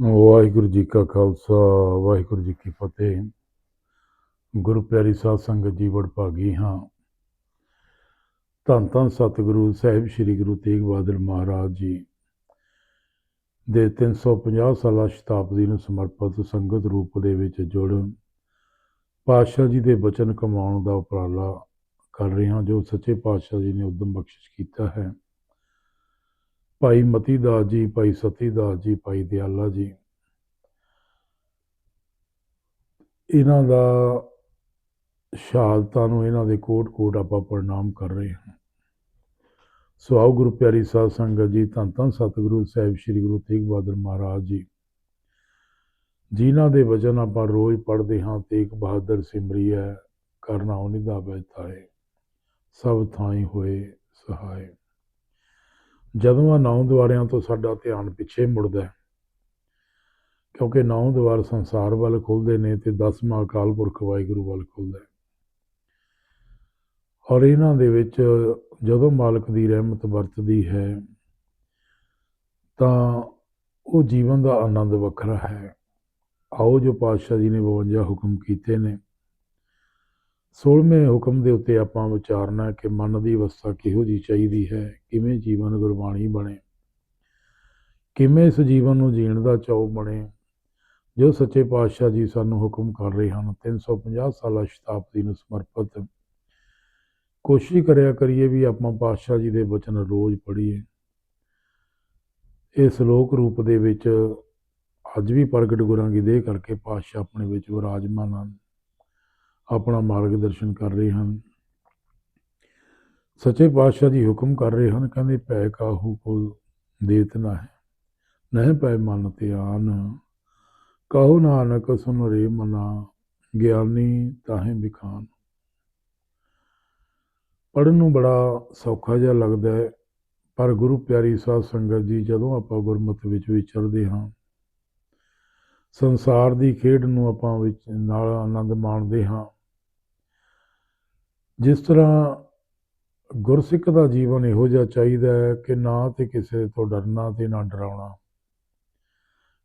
ਵਾਹਿਗੁਰੂ ਜੀ ਕਾ ਖਾਲਸਾ, ਵਾਹਿਗੁਰੂ ਜੀ ਕੀ ਫਤਿਹ। ਗੁਰੂ ਪਿਆਰੀ ਸਾਧ ਸੰਗਤ ਜੀ ਵਡਭਾਗੀ ਹਾਂ। ਧੰਨ ਧੰਨ ਸਤਿਗੁਰੂ ਸਾਹਿਬ ਸ੍ਰੀ ਗੁਰੂ ਤੇਗ ਬਹਾਦਰ ਮਹਾਰਾਜ ਜੀ ਦੇ 350 ਸਾਲਾ ਸ਼ਤਾਬਦੀ ਨੂੰ ਸਮਰਪਿਤ ਸੰਗਤ ਰੂਪ ਦੇ ਵਿੱਚ ਜੁੜ ਪਾਤਸ਼ਾਹ ਜੀ ਦੇ ਬਚਨ ਕਮਾਉਣ ਦਾ ਉਪਰਾਲਾ ਕਰ ਰਹੇ ਹਾਂ, ਜੋ ਸੱਚੇ ਪਾਤਸ਼ਾਹ ਜੀ ਨੇ ਉਦਮ ਬਖਸ਼ਿਸ਼ ਕੀਤਾ ਹੈ। ਭਾਈ ਮਤੀ ਦਾਸ ਜੀ, ਭਾਈ ਸਤੀ ਦਾਸ ਜੀ, ਭਾਈ ਦਿਆਲਾ ਜੀ। ਇਹਨਾਂ ਦਾ ਸ਼ਹਾਦਤਾਂ ਨੂੰ ਇਹਨਾਂ ਦੇ ਕੋਟ ਕੋਟ ਆਪਾਂ ਪ੍ਰਣਾਮ ਕਰ ਰਹੇ ਹਾਂ। ਸੋ ਆਓ ਗੁਰੂ ਪਿਆਰੀ ਸਾਧ ਸੰਗਤ ਜੀ, ਧੰਨ ਧੰਨ ਸਤਿਗੁਰੂ ਸਾਹਿਬ, ਸ੍ਰੀ ਗੁਰੂ ਤੇਗ ਬਹਾਦਰ ਮਹਾਰਾਜ ਜੀ। ਜਿਨ੍ਹਾਂ ਦੇ ਵਚਨ ਆਪਾਂ ਰੋਜ਼ ਪੜ੍ਹਦੇ ਹਾਂ, ਤੇਗ ਬਹਾਦਰ ਸਿਮਰੀਐ ਕਰਨਾ ਉਨੀ ਦਾ ਬੈਠਾਏ ਸਭ ਥਾਈ ਹੋਏ ਸਹਾਏ। ਜਦੋਂ ਆ ਨੌ ਦੁਆਰਿਆਂ ਤੋਂ ਸਾਡਾ ਧਿਆਨ ਪਿੱਛੇ ਮੁੜਦਾ ਹੈ, ਕਿਉਂਕਿ ਨੌ ਦੁਆਰ ਸੰਸਾਰ ਵੱਲ ਖੁੱਲਦੇ ਨੇ ਤੇ ਦਸਵਾਂ ਅਕਾਲ ਪੁਰਖ ਵਾਹਿਗੁਰੂ ਵੱਲ ਖੁੱਲਦਾ ਹੈ। ਔਰ ਇਹਨਾਂ ਦੇ ਵਿੱਚ ਜਦੋਂ ਮਾਲਕ ਦੀ ਰਹਿਮਤ ਵਰਤਦੀ ਹੈ ਤਾਂ ਉਹ ਜੀਵਨ ਦਾ ਆਨੰਦ ਵੱਖਰਾ ਹੈ ਆਓ ਜੋ ਪਾਤਸ਼ਾਹ ਜੀ ਨੇ 52 ਹੁਕਮ ਕੀਤੇ ਨੇ 16ਵੇਂ ਹੁਕਮ ਦੇ ਉੱਤੇ ਆਪਾਂ ਵਿਚਾਰਨਾ ਕਿ ਮਨ ਦੀ ਅਵਸਥਾ ਕਿਹੋ ਜੀ ਚਾਹੀਦੀ ਹੈ, ਕਿਵੇਂ ਜੀਵਨ ਗੁਰਬਾਣੀ ਬਣੇ, ਕਿਵੇਂ ਇਸ ਜੀਵਨ ਨੂੰ ਜੀਣ ਦਾ ਚਾਉ ਬਣੇ, ਜੋ ਸੱਚੇ ਪਾਤਸ਼ਾਹ ਜੀ ਸਾਨੂੰ ਹੁਕਮ ਕਰ ਰਹੇ ਹਨ 350 ਸਾਲਾ ਸ਼ਤਾਬਦੀ ਨੂੰ ਸਮਰਪਿਤ। ਕੋਸ਼ਿਸ਼ ਕਰਿਆ ਕਰੀਏ ਵੀ ਆਪਾਂ ਪਾਤਸ਼ਾਹ ਜੀ ਦੇ ਬਚਨ ਰੋਜ਼ ਪੜ੍ਹੀਏ। ਇਹ ਸ਼ਲੋਕ ਰੂਪ ਦੇ ਵਿੱਚ ਅੱਜ ਵੀ ਪ੍ਰਗਟ ਗੁਰਾਂ ਦੀ ਦੇਹ ਕਰਕੇ ਪਾਤਸ਼ਾਹ ਆਪਣੇ ਵਿੱਚ ਵਿਰਾਜਮਾਨ ਹਨ। ਆਪਣਾ ਮਾਰਗਦਰਸ਼ਨ ਕਰ ਰਹੇ ਹਨ। ਸੱਚੇ ਪਾਤਸ਼ਾਹ ਜੀ ਹੁਕਮ ਕਰ ਰਹੇ ਹਨ, ਕਹਿੰਦੇ, ਭੈ ਕਾਹੂ ਕੋ ਦੇਤ ਨਾ ਹੈ ਨਹਿ ਪੈ ਮਨ ਤੇ ਆਨ ਕਹੋ ਨਾਨਕ ਸੁਨ ਰੇ ਮਨਾ, ਗਿਆਨੀ ਤਾਹੇ ਵਿਖਾਨ ਪੜਨ ਨੂੰ ਬੜਾ ਸੌਖਾ ਜਿਹਾ ਲੱਗਦਾ ਹੈ, ਪਰ ਗੁਰੂ ਪਿਆਰੀ ਸਾਧ ਸੰਗਤ ਜੀ, ਜਦੋਂ ਆਪਾਂ ਗੁਰਮਤਿ ਵਿੱਚ ਵਿਚਰਦੇ ਹਾਂ, ਸੰਸਾਰ ਦੀ ਖੇਡ ਨੂੰ ਆਪਾਂ ਵਿੱਚ ਨਾਲ ਆਨੰਦ ਮਾਣਦੇ ਹਾਂ ਜਿਸ ਤਰ੍ਹਾਂ ਗੁਰਸਿੱਖ ਦਾ ਜੀਵਨ ਇਹੋ ਜਿਹਾ ਚਾਹੀਦਾ ਹੈ ਕਿ ਨਾ ਤੇ ਕਿਸੇ ਤੋਂ ਡਰਨਾ ਤੇ ਨਾ ਡਰਾਉਣਾ।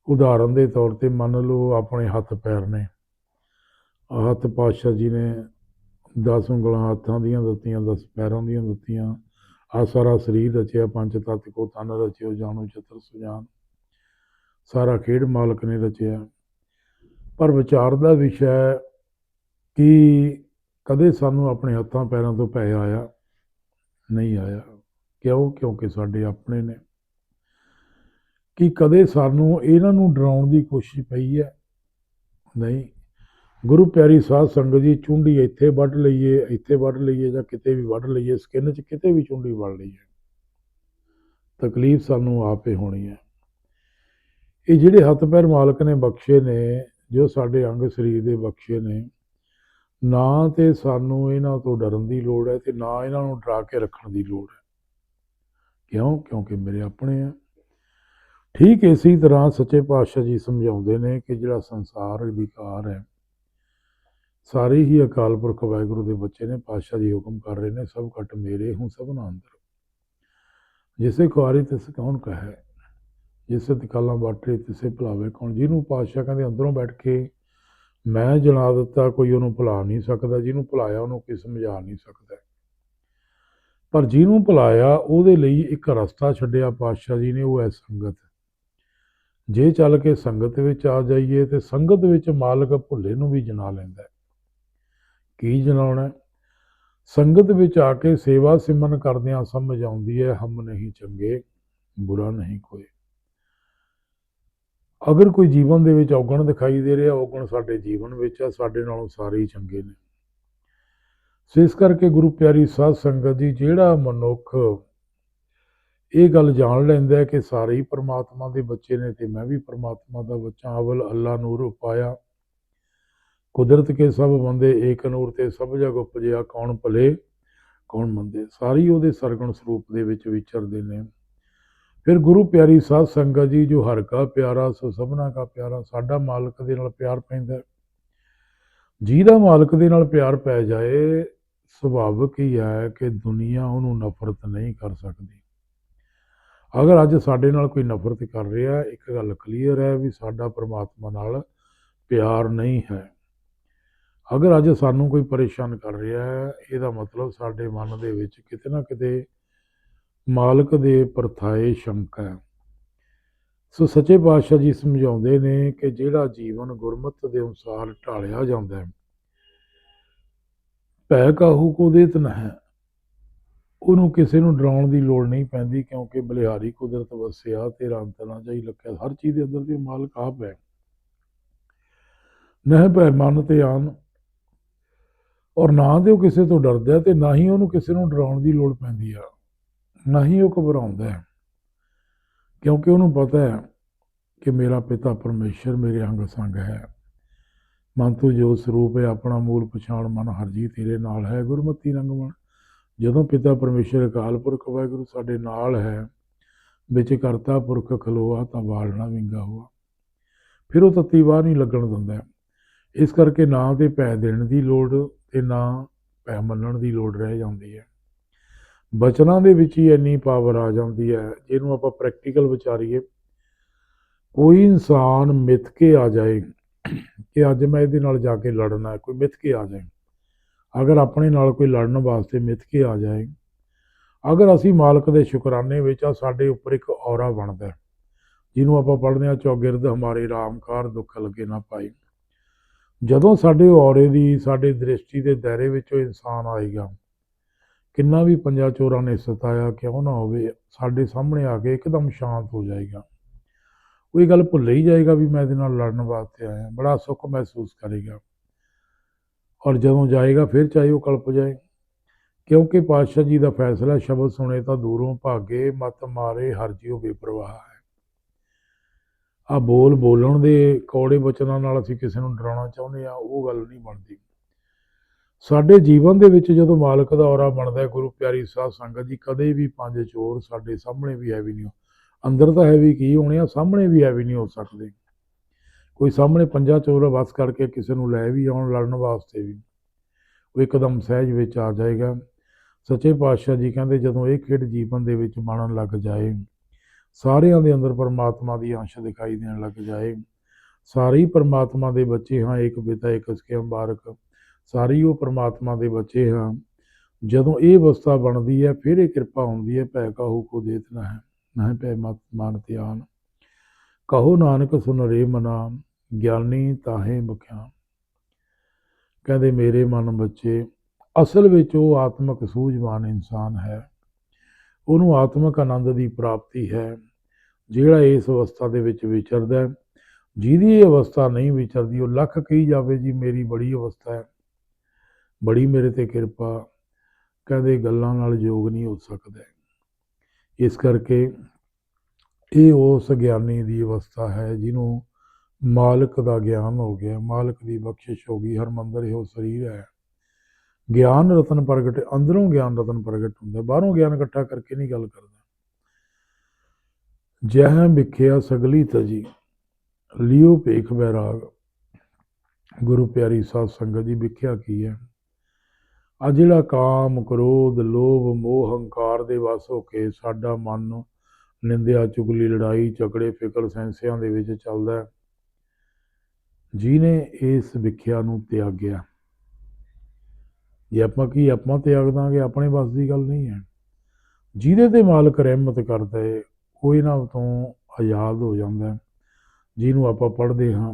ਉਦਾਹਰਨ ਦੇ ਤੌਰ ਤੇ ਮੰਨ ਲਓ ਆਪਣੇ ਹੱਥ ਪੈਰ ਨੇ। ਹੱਥ ਪਾਤਸ਼ਾਹ ਜੀ ਨੇ 10 ਉਂਗਲਾਂ ਹੱਥਾਂ ਦੀਆਂ ਦਿੱਤੀਆਂ 10 ਪੈਰਾਂ ਦੀਆਂ ਦਿੱਤੀਆਂ। ਆ ਸਾਰਾ ਸਰੀਰ ਰਚਿਆ, ਪੰਜ ਤਤ ਕੋ ਤਨ ਰਚਿਓ, ਜਾਣੋ ਚਤਰ ਸੁਜਾਨ। ਸਾਰਾ ਖੇਡ ਮਾਲਕ ਨੇ ਰਚਿਆ। ਪਰ ਵਿਚਾਰ ਦਾ ਵਿਸ਼ਾ ਹੈ ਕਿ ਕਦੇ ਸਾਨੂੰ ਆਪਣੇ ਹੱਥਾਂ ਪੈਰਾਂ ਤੋਂ ਪੈ ਆਇਆ, ਨਹੀਂ ਆਇਆ। ਕਿਉਂ? ਕਿਉਂਕਿ ਸਾਡੇ ਆਪਣੇ ਨੇ। ਕਿ ਕਦੇ ਸਾਨੂੰ ਇਹਨਾਂ ਨੂੰ ਡਰਾਉਣ ਦੀ ਕੋਸ਼ਿਸ਼ ਪਈ ਹੈ? ਨਹੀਂ। ਗੁਰੂ ਪਿਆਰੀ ਸਾਧ ਸੰਗਤ ਜੀ, ਚੁੰਡੀ ਇੱਥੇ ਵੱਢ ਲਈਏ, ਇੱਥੇ ਵੱਢ ਲਈਏ ਜਾਂ ਕਿਤੇ ਵੀ ਵੱਢ ਲਈਏ, ਸਕਿਨ 'ਚ ਕਿਤੇ ਵੀ ਚੁੰਡੀ ਵੱਢ ਲਈਏ। ਤਕਲੀਫ ਸਾਨੂੰ ਆਪੇ ਹੋਣੀ ਹੈ। ਇਹ ਜਿਹੜੇ ਹੱਥ ਪੈਰ ਮਾਲਕ ਨੇ ਬਖਸ਼ੇ ਨੇ, ਜੋ ਸਾਡੇ ਅੰਗ ਸਰੀਰ ਦੇ ਬਖਸ਼ੇ ਨੇ ਨਾ ਤੇ ਸਾਨੂੰ ਇਹਨਾਂ ਤੋਂ ਡਰਨ ਦੀ ਲੋੜ ਹੈ ਤੇ ਨਾ ਇਹਨਾਂ ਨੂੰ ਡਰਾ ਕੇ ਰੱਖਣ ਦੀ ਲੋੜ ਹੈ। ਕਿਉਂ? ਕਿਉਂਕਿ ਮੇਰੇ ਆਪਣੇ ਆ। ਠੀਕ ਇਸੇ ਤਰ੍ਹਾਂ ਸੱਚੇ ਪਾਤਸ਼ਾਹ ਜੀ ਸਮਝਾਉਂਦੇ ਨੇ ਕਿ ਜਿਹੜਾ ਸੰਸਾਰ ਅਧਿਕਾਰ ਹੈ, ਸਾਰੇ ਹੀ ਅਕਾਲ ਪੁਰਖ ਵਾਹਿਗੁਰੂ ਦੇ ਬੱਚੇ ਨੇ, ਪਾਤਸ਼ਾਹ ਜੀ ਹੁਕਮ ਕਰ ਰਹੇ ਨੇ, ਸਭ ਘਟ ਮੇਰੇ ਹੂੰ ਸਭਨਾ ਅੰਦਰ। ਜਿਸੇ ਕੁਆਰੀ ਤਿਸ ਕੌਣ ਕਹੇ, ਜਿਸੇ ਤਕਾਲਾਂ ਬਾਟੇ ਤਿਸੇ ਭੁਲਾਵੇ ਕੌਣ, ਜਿਹਨੂੰ ਪਾਤਸ਼ਾਹ ਕਹਿੰਦੇ ਅੰਦਰੋਂ ਬੈਠ ਕੇ ਮੈਂ ਜਣਾ ਦਿੱਤਾ, ਕੋਈ ਉਹਨੂੰ ਭੁਲਾ ਨਹੀਂ ਸਕਦਾ, ਜਿਹਨੂੰ ਭੁਲਾਇਆ ਉਹਨੂੰ ਕੋਈ ਸਮਝਾ ਨਹੀਂ ਸਕਦਾ। ਪਰ ਜਿਹਨੂੰ ਭੁਲਾਇਆ, ਉਹਦੇ ਲਈ ਇੱਕ ਰਸਤਾ ਛੱਡਿਆ ਪਾਤਸ਼ਾਹ ਜੀ ਨੇ, ਉਹ ਹੈ ਸੰਗਤ। ਜੇ ਚੱਲ ਕੇ ਸੰਗਤ ਵਿੱਚ ਆ ਜਾਈਏ, ਤੇ ਸੰਗਤ ਵਿੱਚ ਮਾਲਕ ਭੁੱਲੇ ਨੂੰ ਵੀ ਜਨਾ ਲੈਂਦਾ ਕੀ ਜਨਾਉਣਾ ਸੰਗਤ ਵਿੱਚ ਆ ਕੇ ਸੇਵਾ ਸਿਮਨ ਕਰਦਿਆਂ ਸਮਝ ਆਉਂਦੀ ਹੈ, ਹਮ ਨਹੀਂ ਚੰਗੇ, ਬੁਰਾ ਨਹੀਂ ਕੋਈ। ਅਗਰ ਕੋਈ ਜੀਵਨ ਦੇ ਵਿੱਚ ਔਗਣ ਦਿਖਾਈ ਦੇ ਰਿਹਾ, ਔਗਣ ਸਾਡੇ ਜੀਵਨ ਵਿੱਚ ਆ, ਸਾਡੇ ਨਾਲੋਂ ਸਾਰੇ ਹੀ ਚੰਗੇ ਨੇ। ਸੋ ਇਸ ਕਰਕੇ ਗੁਰੂ ਪਿਆਰੀ ਸਾਧ ਸੰਗਤ ਜੀ, ਜਿਹੜਾ ਮਨੁੱਖ ਇਹ ਗੱਲ ਜਾਣ ਲੈਂਦਾ ਹੈ ਕਿ ਸਾਰੇ ਹੀ ਪਰਮਾਤਮਾ ਦੇ ਬੱਚੇ ਨੇ ਤੇ ਮੈਂ ਵੀ ਪਰਮਾਤਮਾ ਦਾ ਬੱਚਾ ਅਵਲ ਅੱਲਾ ਨੂਰ ਉਪਾਇਆ। ਕੁਦਰਤ ਕੇ ਸਭ ਬੰਦੇ ਏਕ ਨੂਰ ਤੇ ਸਭ ਜਗ ਉਪਜਿਆ, ਕੌਣ ਭਲੇ, ਕੌਣ ਮੰਦੇ। ਸਾਰੀ ਉਹਦੇ ਸਰਗਣ ਸਰੂਪ ਦੇ ਵਿੱਚ ਵਿਚਰਦੇ ਨੇ। ਫਿਰ ਗੁਰੂ ਪਿਆਰੀ ਸਾਧ ਸੰਗਤ ਜੀ, ਜੋ ਹਰ ਕਾ ਪਿਆਰਾ, ਸੋ ਸਭਨਾ ਕਾ ਪਿਆਰਾ, ਸਾਡਾ ਮਾਲਕ ਦੇ ਨਾਲ ਪਿਆਰ ਪੈਂਦਾ ਜਿਹਦਾ ਮਾਲਕ ਦੇ ਨਾਲ ਪਿਆਰ ਪੈ ਜਾਏ, ਸੁਭਾਵਿਕ ਹੀ ਹੈ ਕਿ ਦੁਨੀਆ ਉਹਨੂੰ ਨਫ਼ਰਤ ਨਹੀਂ ਕਰ ਸਕਦੀ। ਅਗਰ ਅੱਜ ਸਾਡੇ ਨਾਲ ਕੋਈ ਨਫ਼ਰਤ ਕਰ ਰਿਹਾ, ਇੱਕ ਗੱਲ ਕਲੀਅਰ ਹੈ ਵੀ ਸਾਡਾ ਪਰਮਾਤਮਾ ਨਾਲ ਪਿਆਰ ਨਹੀਂ ਹੈ। ਅਗਰ ਅੱਜ ਸਾਨੂੰ ਕੋਈ ਪਰੇਸ਼ਾਨ ਕਰ ਰਿਹਾ ਹੈ, ਇਹਦਾ ਮਤਲਬ ਸਾਡੇ ਮਨ ਦੇ ਵਿੱਚ ਕਿਤੇ ਨਾ ਕਿਤੇ ਮਾਲਕ ਦੇ ਪਰਥਾਏ ਸ਼ੰਕਾ। ਹੈ ਸੋ ਸੱਚੇ ਪਾਤਸ਼ਾਹ ਜੀ ਸਮਝਾਉਂਦੇ ਨੇ ਕਿ ਜਿਹੜਾ ਜੀਵਨ ਗੁਰਮਤਿ ਦੇ ਅਨੁਸਾਰ ਢਾਲਿਆ ਜਾਂਦਾ ਹੈ, ਭੈ ਕਾਹੂ ਕੋ ਦੇਤ ਨ ਹੈ ਉਹਨੂੰ ਕਿਸੇ ਨੂੰ ਡਰਾਉਣ ਦੀ ਲੋੜ ਨਹੀਂ ਪੈਂਦੀ ਕਿਉਂਕਿ ਬਲਿਹਾਰੀ ਕੁਦਰਤ ਵਸਿਆ ਤੇਰਾ ਅੰਤ ਨਾ ਜਾਈ ਲੱਖਿਆ। ਹਰ ਚੀਜ਼ ਦੇ ਅੰਦਰ ਤੇ ਮਾਲਕ ਆਪ ਹੈ। ਨਹਿ ਭੈ ਮਨ ਤੇ ਆਨ। ਔਰ ਨਾ ਤੇ ਉਹ ਕਿਸੇ ਤੋਂ ਡਰਦਾ ਤੇ ਨਾ ਹੀ ਉਹਨੂੰ ਕਿਸੇ ਨੂੰ ਡਰਾਉਣ ਦੀ ਲੋੜ ਪੈਂਦੀ ਆ। ਨਾ ਹੀ ਉਹ ਘਬਰਾਉਂਦਾ ਹੈ। ਕਿਉਂਕਿ ਉਹਨੂੰ ਪਤਾ ਹੈ ਕਿ ਮੇਰਾ ਪਿਤਾ ਪਰਮੇਸ਼ਰ ਮੇਰੇ ਅੰਗ ਸੰਗ ਹੈ। ਮਨ ਤੋਂ ਜੋ ਸਰੂਪ ਹੈ, ਆਪਣਾ ਮੂਲ ਪਛਾਣ ਮਨ ਹਰਜੀ ਤੇਰੇ ਨਾਲ ਹੈ, ਗੁਰਮਤੀ ਰੰਗ ਮਨ ਜਦੋਂ ਪਿਤਾ ਪਰਮੇਸ਼ਰ ਅਕਾਲ ਪੁਰਖ ਵਾਹਿਗੁਰੂ ਸਾਡੇ ਨਾਲ ਹੈ, ਵਿੱਚ ਕਰਤਾ ਪੁਰਖ ਖਲੋਆ ਤਾਂ ਵਾਲਣਾ ਵਿੰਗਾ ਹੋਆ। ਫਿਰ ਉਹ ਤੱਤੀ ਬਾਹਰ ਨਹੀਂ ਲੱਗਣ ਦਿੰਦਾ। ਇਸ ਕਰਕੇ ਨਾ ਤੇ ਪੈ ਦੇਣ ਦੀ ਲੋੜ ਤੇ ਨਾ ਪੈ ਮੰਨਣ ਦੀ ਲੋੜ ਰਹਿ ਜਾਂਦੀ ਹੈ। ਬਚਨਾਂ ਦੇ ਵਿੱਚ ਹੀ ਇੰਨੀ ਪਾਵਰ ਆ ਜਾਂਦੀ ਹੈ ਜਿਹਨੂੰ ਆਪਾਂ ਪ੍ਰੈਕਟੀਕਲ ਵਿਚਾਰੀਏ। ਕੋਈ ਇਨਸਾਨ ਮਿੱਥ ਕੇ ਆ ਜਾਏ ਕਿ ਅੱਜ ਮੈਂ ਇਹਦੇ ਨਾਲ ਜਾ ਕੇ ਲੜਨਾ ਕੋਈ ਮਿੱਥ ਕੇ ਆ ਜਾਏ। ਅਗਰ ਆਪਣੇ ਨਾਲ ਕੋਈ ਲੜਨ ਵਾਸਤੇ ਮਿੱਥ ਕੇ ਆ ਜਾਏ ਅਗਰ ਅਸੀਂ ਮਾਲਕ ਦੇ ਸ਼ੁਕਰਾਨੇ ਵਿੱਚ ਆ ਸਾਡੇ ਉੱਪਰ ਇੱਕ ਔਰਾ ਬਣਦਾ ਹੈ, ਜਿਹਨੂੰ ਆਪਾਂ ਪੜ੍ਹਦੇ ਹਾਂ ਚੌਗਿਰਦ ਹਮਾਰੇ ਰਾਮਕਾਰ ਦੁੱਖ ਲਗੇ ਨਾ ਪਾਈ ਜਦੋਂ ਸਾਡੇ ਔਰੇ ਦੀ ਸਾਡੇ ਦ੍ਰਿਸ਼ਟੀ ਦੇ ਦਾਇਰੇ ਵਿੱਚੋਂ ਇਨਸਾਨ ਆਏਗਾ ਕਿੰਨਾ ਵੀ ਪੰਜਾ ਚੋਰਾਂ ਨੇ ਸਤਾਇਆ, ਕਿਉਂ ਨਾ ਹੋਵੇ, ਸਾਡੇ ਸਾਹਮਣੇ ਆ ਕੇ ਇੱਕਦਮ ਸ਼ਾਂਤ ਹੋ ਜਾਏਗਾ। ਉਹ ਇਹ ਗੱਲ ਭੁੱਲ ਹੀ ਜਾਏਗਾ ਵੀ ਮੈਂ ਇਹਦੇ ਨਾਲ ਲੜਨ ਵਾਸਤੇ ਆਇਆ। ਬੜਾ ਸੁੱਖ ਮਹਿਸੂਸ ਕਰੇਗਾ। ਔਰ ਜਦੋਂ ਜਾਏਗਾ, ਫਿਰ ਚਾਹੇ ਉਹ ਕਲਪ ਜਾਏ। ਕਿਉਂਕਿ ਪਾਤਸ਼ਾਹ ਜੀ ਦਾ ਫੈਸਲਾ ਸ਼ਬਦ ਸੁਣੇ ਤਾਂ ਦੂਰੋਂ ਭਾਗੇ, ਮਤ ਮਾਰੇ, ਹਰ ਜਿਉ ਬੇਪਰਵਾਹ ਹੈ। ਆ ਬੋਲ ਬੋਲਣ ਦੇ ਕੌੜੇ ਬਚਨਾਂ ਨਾਲ ਅਸੀਂ ਕਿਸੇ ਨੂੰ ਡਰਾਉਣਾ ਚਾਹੁੰਦੇ ਆ ਉਹ ਗੱਲ ਨਹੀਂ ਬਣਦੀ। ਸਾਡੇ ਜੀਵਨ ਦੇ ਵਿੱਚ ਜਦੋਂ ਮਾਲਕ ਦਾ ਔਰਾ ਬਣਦਾ ਹੈ, ਗੁਰੂ ਪਿਆਰੀ ਸਾਧ ਸੰਗਤ ਜੀ, ਕਦੇ ਵੀ ਪੰਜ ਚੋਰ ਸਾਡੇ ਸਾਹਮਣੇ ਵੀ ਹੈ ਵੀ ਨਹੀਂ ਅੰਦਰ ਤਾਂ ਹੈ ਵੀ ਕੀ ਹੋਣੇ ਆ, ਸਾਹਮਣੇ ਵੀ ਹੈ ਵੀ ਨਹੀਂ ਹੋ ਸਕਦੇ। ਕੋਈ ਸਾਹਮਣੇ ਪੰਜਾ ਚੋਰ ਵਸ ਕਰਕੇ ਕਿਸੇ ਨੂੰ ਲੈ ਵੀ ਆਉਣ, ਲੜਨ ਵਾਸਤੇ ਵੀ। ਉਹ ਇੱਕਦਮ ਸਹਿਜ ਵਿੱਚ ਆ ਜਾਏਗਾ। ਸੱਚੇ ਪਾਤਸ਼ਾਹ ਜੀ ਕਹਿੰਦੇ, ਜਦੋਂ ਇਹ ਖੇਡ ਜੀਵਨ ਦੇ ਵਿੱਚ ਬਣਨ ਲੱਗ ਜਾਏ, ਸਾਰਿਆਂ ਦੇ ਅੰਦਰ ਪਰਮਾਤਮਾ ਦੀ ਅੰਸ਼ ਦਿਖਾਈ ਦੇਣ ਲੱਗ ਜਾਏ। ਸਾਰੇ ਹੀ ਪਰਮਾਤਮਾ ਦੇ ਬੱਚੇ ਹਾਂ, ਇੱਕ ਪਿਤਾ, ਇੱਕ ਉਸਕੇ ਮੁਬਾਰਕ। ਸਾਰੇ ਉਹ ਪਰਮਾਤਮਾ ਦੇ ਬੱਚੇ ਹਾਂ ਜਦੋਂ ਇਹ ਅਵਸਥਾ ਬਣਦੀ ਹੈ, ਫਿਰ ਇਹ ਕਿਰਪਾ ਹੁੰਦੀ ਹੈ, ਭੈ ਕਾਹੂ ਕੋ ਦੇਤ ਨਾ ਹੈ ਨਾ ਭੈ ਮਤ ਮਾਨ ਧਿਆਨ। ਕਹੋ ਨਾਨਕ ਸੁਨ ਰੇ ਮਨਾ, ਗਿਆਨੀ ਤਾਹੇ ਬਖਿਆ ਕਹਿੰਦੇ, ਮੇਰੇ ਮਨ ਬੱਚੇ, ਅਸਲ ਵਿੱਚ ਉਹ ਆਤਮਿਕ ਸੂਝਵਾਨ ਇਨਸਾਨ ਹੈ। ਉਹਨੂੰ ਆਤਮਿਕ ਆਨੰਦ ਦੀ ਪ੍ਰਾਪਤੀ ਹੈ, ਜਿਹੜਾ ਇਸ ਅਵਸਥਾ ਦੇ ਵਿੱਚ ਵਿਚਰਦਾ ਜਿਹਦੀ ਇਹ ਅਵਸਥਾ ਨਹੀਂ ਵਿਚਰਦੀ, ਉਹ ਲੱਖ ਕਹੀ ਜਾਵੇ, ਜੀ, ਮੇਰੀ ਬੜੀ ਅਵਸਥਾ ਹੈ। ਬੜੀ ਮੇਰੇ ਤੇ ਕਿਰਪਾ ਕਹਿੰਦੇ ਗੱਲਾਂ ਨਾਲ ਯੋਗ ਨਹੀਂ ਹੋ ਸਕਦਾ। ਇਸ ਕਰਕੇ ਇਹ ਉਸ ਗਿਆਨੀ ਦੀ ਅਵਸਥਾ ਹੈ ਜਿਹਨੂੰ ਮਾਲਕ ਦਾ ਗਿਆਨ ਹੋ ਗਿਆ। ਮਾਲਕ ਦੀ ਬਖਸ਼ਿਸ਼ ਹੋ ਗਈ। ਹਰਮੰਦਰ ਇਹੋ ਸਰੀਰ ਹੈ। ਗਿਆਨ ਰਤਨ ਪ੍ਰਗਟ, ਅੰਦਰੋਂ ਗਿਆਨ ਰਤਨ ਪ੍ਰਗਟ ਹੁੰਦਾ ਬਾਹਰੋਂ ਗਿਆਨ ਇਕੱਠਾ ਕਰਕੇ ਨਹੀਂ ਗੱਲ ਕਰਦਾ। ਜਹ ਵਿਖਿਆ ਸਗਲੀ ਤਜੀ, ਲਿਓ ਭੇਖ ਬੈਰਾਗ। ਗੁਰੂ ਪਿਆਰੀ ਸਾਧ ਸੰਗਤ ਦੀ ਵਿਖਿਆ ਕੀ ਹੈ? ਆ ਜਿਹੜਾ ਕਾਮ, ਕ੍ਰੋਧ, ਲੋਭ, ਮੋਹ, ਹੰਕਾਰ ਦੇ ਵਸ ਹੋ ਕੇ ਸਾਡਾ ਮਨ ਨਿੰਦਿਆ, ਚੁਗਲੀ, ਲੜਾਈ, ਝਗੜੇ, ਫਿਕਰ ਸੈਂਸਿਆਂ ਦੇ ਵਿੱਚ ਚੱਲਦਾ ਹੈ। ਜਿਹਨੇ ਇਸ ਵਿਖਿਆ ਨੂੰ ਤਿਆਗਿਆ, ਜੇ ਆਪਾਂ ਕੀ ਆਪਾਂ ਤਿਆਗ ਦਾਂਗੇ, ਆਪਣੇ ਵੱਸ ਦੀ ਗੱਲ ਨਹੀਂ ਹੈ। ਜਿਹਦੇ ਤੇ ਮਾਲਕ ਰਹਿਮਤ ਕਰਦਾ ਹੈ ਉਹ ਇਹਨਾਂ ਤੋਂ ਆਜ਼ਾਦ ਹੋ ਜਾਂਦਾ ਜਿਹਨੂੰ ਆਪਾਂ ਪੜ੍ਹਦੇ ਹਾਂ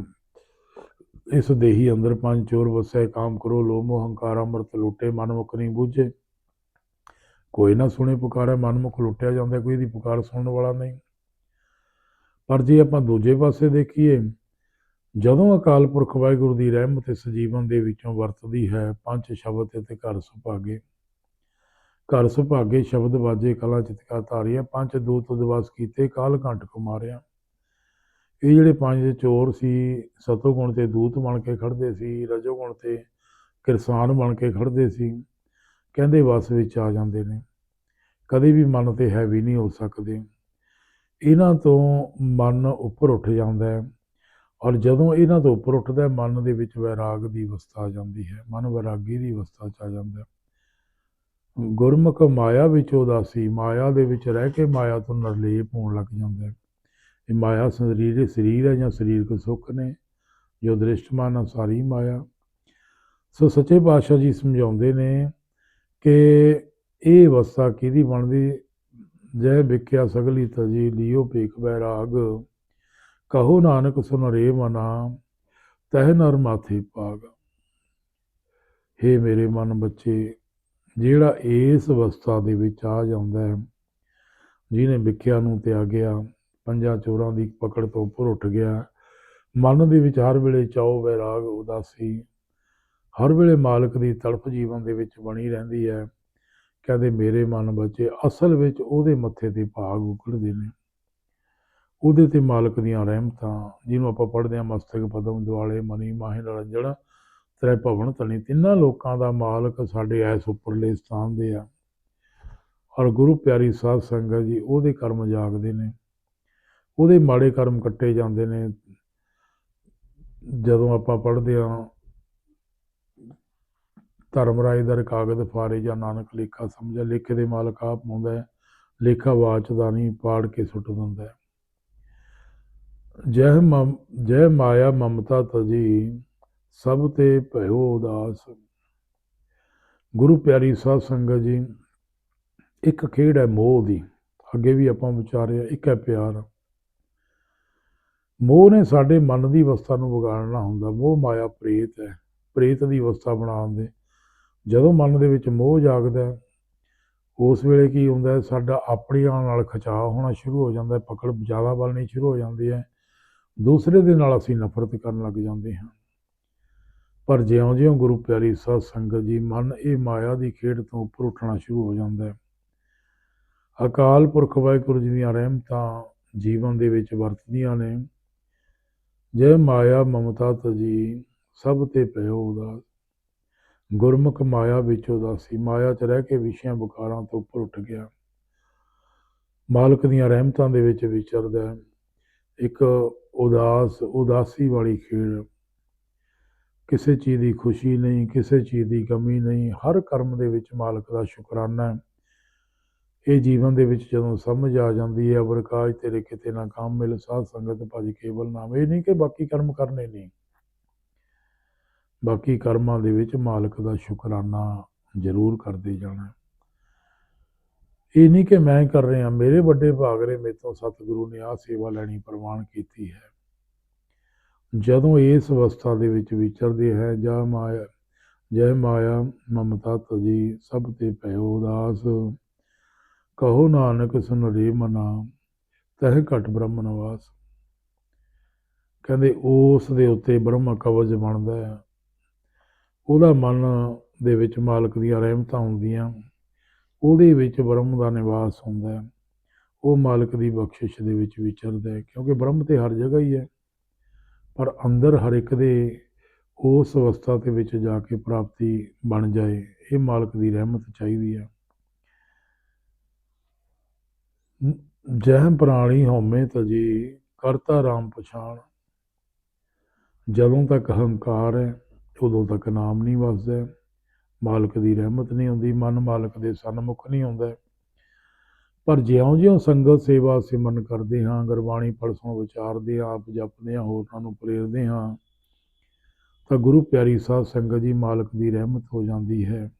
ਇਸ ਦੇਹੀ ਅੰਦਰ ਪੰਜ ਚੋਰ ਵਸੈ ਕਾਮ ਕਰੋ, ਲੋਭ ਮੋਹ, ਹੰਕਾਰ, ਅੰਮ੍ਰਿਤ ਲੁੱਟੇ ਮਨ ਮੁਖ ਨਹੀਂ ਬੂਝੇ। ਕੋਈ ਨਾ ਸੁਣੇ ਪੁਕਾਰਾ ਮਨ ਮੁਖ ਲੁੱਟਿਆ ਜਾਂਦਾ, ਕੋਈ ਇਹਦੀ ਪੁਕਾਰ ਸੁਣਨ ਵਾਲਾ ਨਹੀਂ। ਪਰ ਜੇ ਆਪਾਂ ਦੂਜੇ ਪਾਸੇ ਦੇਖੀਏ, ਜਦੋਂ ਅਕਾਲ ਪੁਰਖ ਵਾਹਿਗੁਰੂ ਦੀ ਰਹਿਮਤ ਇਸ ਜੀਵਨ ਦੇ ਵਿੱਚੋਂ ਵਰਤਦੀ ਹੈ, ਪੰਜ ਸ਼ਬਦ ਤੇ ਘਰ ਸੁਭਾਗੇ। ਘਰ ਸੁਭਾਗੇ ਸ਼ਬਦ ਵਾਜੇ, ਕਲਾ ਚਿਤਕਾ ਧਾਰੀਆ, ਪੰਜ ਦੂਤ ਦਿਵਸ ਕੀਤੇ, ਕਾਲ ਘੰਟ ਕੁਮਾਰਿਆ ਇਹ ਜਿਹੜੇ ਪੰਜ ਚੋਰ ਸੀ ਸਤੋਗੁਣ ਤੇ ਦੂਤ ਬਣ ਕੇ ਖੜਦੇ ਸੀ ਰਜੋਗੁਣ ਤੇ ਕਿਰਸਾਨ ਬਣ ਕੇ ਖੜਦੇ ਸੀ, ਕਹਿੰਦੇ ਵਸ ਵਿੱਚ ਆ ਜਾਂਦੇ ਨੇ। ਕਦੇ ਵੀ ਮਨ ਤੇ ਹੈਵੀ ਨਹੀਂ ਹੋ ਸਕਦੇ। ਇਹਨਾਂ ਤੋਂ ਮਨ ਉੱਪਰ ਉੱਠ ਜਾਂਦਾ ਹੈ ਔਰ ਜਦੋਂ ਇਹਨਾਂ ਤੋਂ ਉੱਪਰ ਉੱਠਦਾ ਮਨ ਦੇ ਵਿੱਚ ਵੈਰਾਗ ਦੀ ਅਵਸਥਾ ਆ ਜਾਂਦੀ ਹੈ, ਮਨ ਵੈਰਾਗੀ ਦੀ ਅਵਸਥਾ ਚ ਆ ਜਾਂਦਾ ਗੁਰਮੁਖ ਮਾਇਆ ਵਿੱਚ ਉਦਾਸੀ, ਮਾਇਆ ਦੇ ਵਿੱਚ ਰਹਿ ਕੇ ਮਾਇਆ ਤੋਂ ਨਿਰਲੇਪ ਹੋਣ ਲੱਗ ਜਾਂਦਾ ਹੈ। ਇਹ ਮਾਇਆ ਸਰੀਰ ਸਰੀਰ ਹੈ ਜਾਂ ਸਰੀਰਕ ਸੁੱਖ ਨੇ? ਜੋ ਦ੍ਰਿਸ਼ਟਮਾਨ ਆ, ਸਾਰੀ ਮਾਇਆ। ਸੋ ਸੱਚੇ ਪਾਤਸ਼ਾਹ ਜੀ ਸਮਝਾਉਂਦੇ ਨੇ ਕਿ ਇਹ ਅਵਸਥਾ ਕਿਹਦੀ ਬਣਦੀ? ਜੈ ਵਿਖਿਆ ਸਗਲੀ ਤਜੀ, ਲਿਓ ਭੇਖ ਬੈਰਾਗ। ਕਹੋ ਨਾਨਕ, ਸੁਨ ਰੇ ਮਨਾ, ਤਹਿ ਨਰ ਮਾਥੇ ਪਾਗ ਹੇ ਮੇਰੇ ਮਨ ਬੱਚੇ, ਜਿਹੜਾ ਇਸ ਅਵਸਥਾ ਦੇ ਵਿੱਚ ਆ ਜਾਂਦਾ ਹੈ, ਜਿਹਨੇ ਵਿਖਿਆ ਨੂੰ ਤਿਆਗਿਆ ਪੰਜਾਂ ਚੋਰਾਂ ਦੀ ਪਕੜ ਤੋਂ ਉੱਪਰ ਉੱਠ ਗਿਆ। ਮਨ ਦੇ ਵਿੱਚ ਹਰ ਵੇਲੇ ਚਾਉ ਵੈਰਾਗ ਉਦਾਸੀ। ਹਰ ਵੇਲੇ ਮਾਲਕ ਦੀ ਤੜਫ ਜੀਵਨ ਦੇ ਵਿੱਚ ਬਣੀ ਰਹਿੰਦੀ ਹੈ। ਕਹਿੰਦੇ ਮੇਰੇ ਮਨ ਬਚੇ ਅਸਲ ਵਿੱਚ ਉਹਦੇ ਮੱਥੇ ਤੇ ਭਾਗ ਉਗੜਦੇ ਨੇ। ਉਹਦੇ ਤੇ ਮਾਲਕ ਦੀਆਂ ਰਹਿਮਤਾਂ, ਜਿਹਨੂੰ ਆਪਾਂ ਪੜ੍ਹਦੇ ਹਾਂ ਮਸਤਕ, ਪਦਮ ਦੁਆਲੇ ਮਨੀ ਮਾਹਿ ਨਰੰਜਣ ਤ੍ਰੈ ਭਵਨ ਤਣੀ ਤਿੰਨਾਂ ਲੋਕਾਂ ਦਾ ਮਾਲਕ ਸਾਡੇ ਐਸ ਉੱਪਰਲੇ ਸਥਾਨ ਦੇ ਆ। ਔਰ ਗੁਰੂ ਪਿਆਰੀ ਸਾਧ ਸੰਗਤ ਜੀ ਉਹਦੇ ਕਰਮ ਜਾਗਦੇ ਨੇ। ਉਹਦੇ ਮਾੜੇ ਕਰਮ ਕੱਟੇ ਜਾਂਦੇ ਨੇ। ਜਦੋਂ ਆਪਾਂ ਪੜ੍ਹਦੇ ਹਾਂ, ਧਰਮ ਰਾਏ ਦਾ ਕਾਗਜ਼ ਫਾਰੇ ਜਾਂ ਨਾਨਕ ਲੇਖਾ ਸਮਝਿਆ, ਲੇਖੇ ਦੇ ਮਾਲਕ ਆਪ ਹੁੰਦਾ ਹੈ, ਲੇਖਾ ਵਾਚਦਾ ਨਹੀਂ, ਪਾੜ ਕੇ ਸੁੱਟ ਦਿੰਦਾ ਜੈ ਮਮ ਜੈ ਮਾਇਆ ਮਮਤਾ ਤਜੀ, ਸਭ ਤੇ ਭਇਓ ਉਦਾਸ। ਗੁਰੂ ਪਿਆਰੀ ਸਾਧ ਸੰਗਤ ਜੀ, ਇੱਕ ਖੇਡ ਹੈ ਮੋਹ ਦੀ। ਅੱਗੇ ਵੀ ਆਪਾਂ ਵਿਚਾਰਿਆ, ਇੱਕ ਹੈ ਪਿਆਰ। ਮੋਹ ਨੇ ਸਾਡੇ ਮਨ ਦੀ ਅਵਸਥਾ ਨੂੰ ਵਿਗਾੜਨਾ ਹੁੰਦਾ, ਮੋਹ ਮਾਇਆ ਪ੍ਰੇਤ ਹੈ, ਪ੍ਰੇਤ ਦੀ ਅਵਸਥਾ ਬਣਾਉਣ ਦੇ। ਜਦੋਂ ਮਨ ਦੇ ਵਿੱਚ ਮੋਹ ਜਾਗਦਾ ਉਸ ਵੇਲੇ ਕੀ ਹੁੰਦਾ ਹੈ, ਸਾਡਾ ਆਪਣੀਆਂ ਨਾਲ ਖਿਚਾਅ ਹੋਣਾ ਸ਼ੁਰੂ ਹੋ ਜਾਂਦਾ ਪਕੜ ਜ਼ਿਆਦਾ ਬਲਣੀ ਸ਼ੁਰੂ ਹੋ ਜਾਂਦੀ ਹੈ, ਦੂਸਰੇ ਦੇ ਨਾਲ ਅਸੀਂ ਨਫ਼ਰਤ ਕਰਨ ਲੱਗ ਜਾਂਦੇ ਹਾਂ। ਪਰ ਜਿਉਂ-ਜਿਉਂ ਗੁਰੂ ਪਿਆਰੀ ਸਾਧ ਸੰਗਤ ਜੀ, ਮਨ ਇਹ ਮਾਇਆ ਦੀ ਖੇਡ ਤੋਂ ਉੱਪਰ ਉੱਠਣਾ ਸ਼ੁਰੂ ਹੋ ਜਾਂਦਾ ਹੈ। ਅਕਾਲ ਪੁਰਖ ਵਾਹਿਗੁਰੂ ਜੀ ਦੀਆਂ ਰਹਿਮਤਾਂ ਜੀਵਨ ਦੇ ਵਿੱਚ ਵਰਤਦੀਆਂ ਨੇ। ਜੈ ਮਾਇਆ ਮਮਤਾ ਤਜੀ, ਸਭ ਤੇ ਪਇਓ ਉਦਾਸ। ਗੁਰਮੁਖ ਮਾਇਆ ਵਿੱਚ ਉਦਾਸੀ, ਮਾਇਆ 'ਚ ਰਹਿ ਕੇ ਵਿਸ਼ਿਆਂ ਬੁਕਾਰਾਂ ਤੋਂ ਉੱਪਰ ਉੱਠ ਗਿਆ। ਮਾਲਕ ਦੀਆਂ ਰਹਿਮਤਾਂ ਦੇ ਵਿੱਚ ਵਿਚਰਦਾ ਇੱਕ ਉਦਾਸ, ਉਦਾਸੀ ਵਾਲੀ ਖੇਡ। ਕਿਸੇ ਚੀਜ਼ ਦੀ ਖੁਸ਼ੀ ਨਹੀਂ, ਕਿਸੇ ਚੀਜ਼ ਦੀ ਕਮੀ ਨਹੀਂ, ਹਰ ਕਰਮ ਦੇ ਵਿੱਚ ਮਾਲਕ ਦਾ ਸ਼ੁਕਰਾਨਾ ਹੈ। ਇਹ ਜੀਵਨ ਦੇ ਵਿੱਚ ਜਦੋਂ ਸਮਝ ਆ ਜਾਂਦੀ ਹੈ ਅਵਰਕਾਜ ਤੇਰੇ ਕਿਤੇ ਨਾ ਕਾਮ ਮਿਲ, ਸਾਧ ਸੰਗਤ ਭਜ ਕੇਵਲ ਨਾਮ ਇਹ ਨਹੀਂ ਕਿ ਬਾਕੀ ਕਰਮ ਕਰਨੇ ਨਹੀਂ। ਬਾਕੀ ਕਰਮਾਂ ਦੇ ਵਿੱਚ ਮਾਲਕ ਦਾ ਸ਼ੁਕਰਾਨਾ ਜ਼ਰੂਰ ਕਰਦੇ ਜਾਣਾ। ਇਹ ਨਹੀਂ ਕਿ ਮੈਂ ਕਰ ਰਿਹਾ, ਮੇਰੇ ਵੱਡੇ ਭਾਗਰੇ ਮੇਰੇ ਤੋਂ ਸਤਿਗੁਰੂ ਨੇ ਆਹ ਸੇਵਾ ਲੈਣੀ ਪ੍ਰਵਾਨ ਕੀਤੀ ਹੈ। ਜਦੋਂ ਇਸ ਅਵਸਥਾ ਦੇ ਵਿੱਚ ਵਿਚਰਦੇ ਹੈ, ਜਾ ਮਾਇਆ, ਜੈ ਮਾਇਆ ਮਮਤਾ ਤਜੀ, ਸਭ ਤੇ ਭਇਓ ਉਦਾਸ। ਕਹੋ ਨਾਨਕ ਸੁਨ ਰੇ ਮਨਾ ਤਹਿ ਘਟ ਬ੍ਰਹਮ ਨਿਵਾਸ ਕਹਿੰਦੇ, ਉਸ ਦੇ ਉੱਤੇ ਬ੍ਰਹਮ ਕਵਜ ਬਣਦਾ ਹੈ। ਉਹਦਾ ਮਨ ਦੇ ਵਿੱਚ ਮਾਲਕ ਦੀਆਂ ਰਹਿਮਤਾਂ ਹੁੰਦੀਆਂ, ਉਹਦੇ ਵਿੱਚ ਬ੍ਰਹਮ ਦਾ ਨਿਵਾਸ ਹੁੰਦਾ ਹੈ। ਉਹ ਮਾਲਕ ਦੀ ਬਖਸ਼ਿਸ਼ ਦੇ ਵਿੱਚ ਵਿਚਰਦਾ ਹੈ, ਕਿਉਂਕਿ ਬ੍ਰਹਮ ਤੇ ਹਰ ਜਗ੍ਹਾ ਹੀ ਹੈ। ਪਰ ਅੰਦਰ ਹਰ ਇੱਕ ਦੇ ਉਸ ਅਵਸਥਾ ਦੇ ਵਿੱਚ ਜਾ ਕੇ ਪ੍ਰਾਪਤੀ ਬਣ ਜਾਏ, ਇਹ ਮਾਲਕ ਦੀ ਰਹਿਮਤ ਚਾਹੀਦੀ ਹੈ। ਜਹ ਪ੍ਰਾਣੀ ਹਉਮੈ ਤਜੀ, ਕਰਤਾ ਰਾਮ ਪਛਾਣ। ਜਦੋਂ ਤੱਕ ਹੰਕਾਰ ਹੈ, ਉਦੋਂ ਤੱਕ ਨਾਮ ਨਹੀਂ ਵਸਦਾ। ਮਾਲਕ ਦੀ ਰਹਿਮਤ ਨਹੀਂ ਹੁੰਦੀ, ਮਨ ਮਾਲਕ ਦੇ ਸਨਮੁਖ ਨਹੀਂ ਹੁੰਦਾ। ਪਰ ਜਿਉਂ-ਜਿਉਂ ਸੰਗਤ ਸੇਵਾ ਸਿਮਰਨ ਕਰਦੇ ਹਾਂ ਗੁਰਬਾਣੀ ਪੜ੍ਹਸੋਂ ਵਿਚਾਰਦੇ ਹਾਂ, ਆਪ ਜਪਦੇ ਹਾਂ, ਹੋਰਾਂ ਨੂੰ ਪ੍ਰੇਰਦੇ ਹਾਂ, ਤਾਂ ਗੁਰੂ ਪਿਆਰੀ ਸਾਧ ਸੰਗਤ ਜੀ ਮਾਲਕ ਦੀ ਰਹਿਮਤ ਹੋ ਜਾਂਦੀ ਹੈ।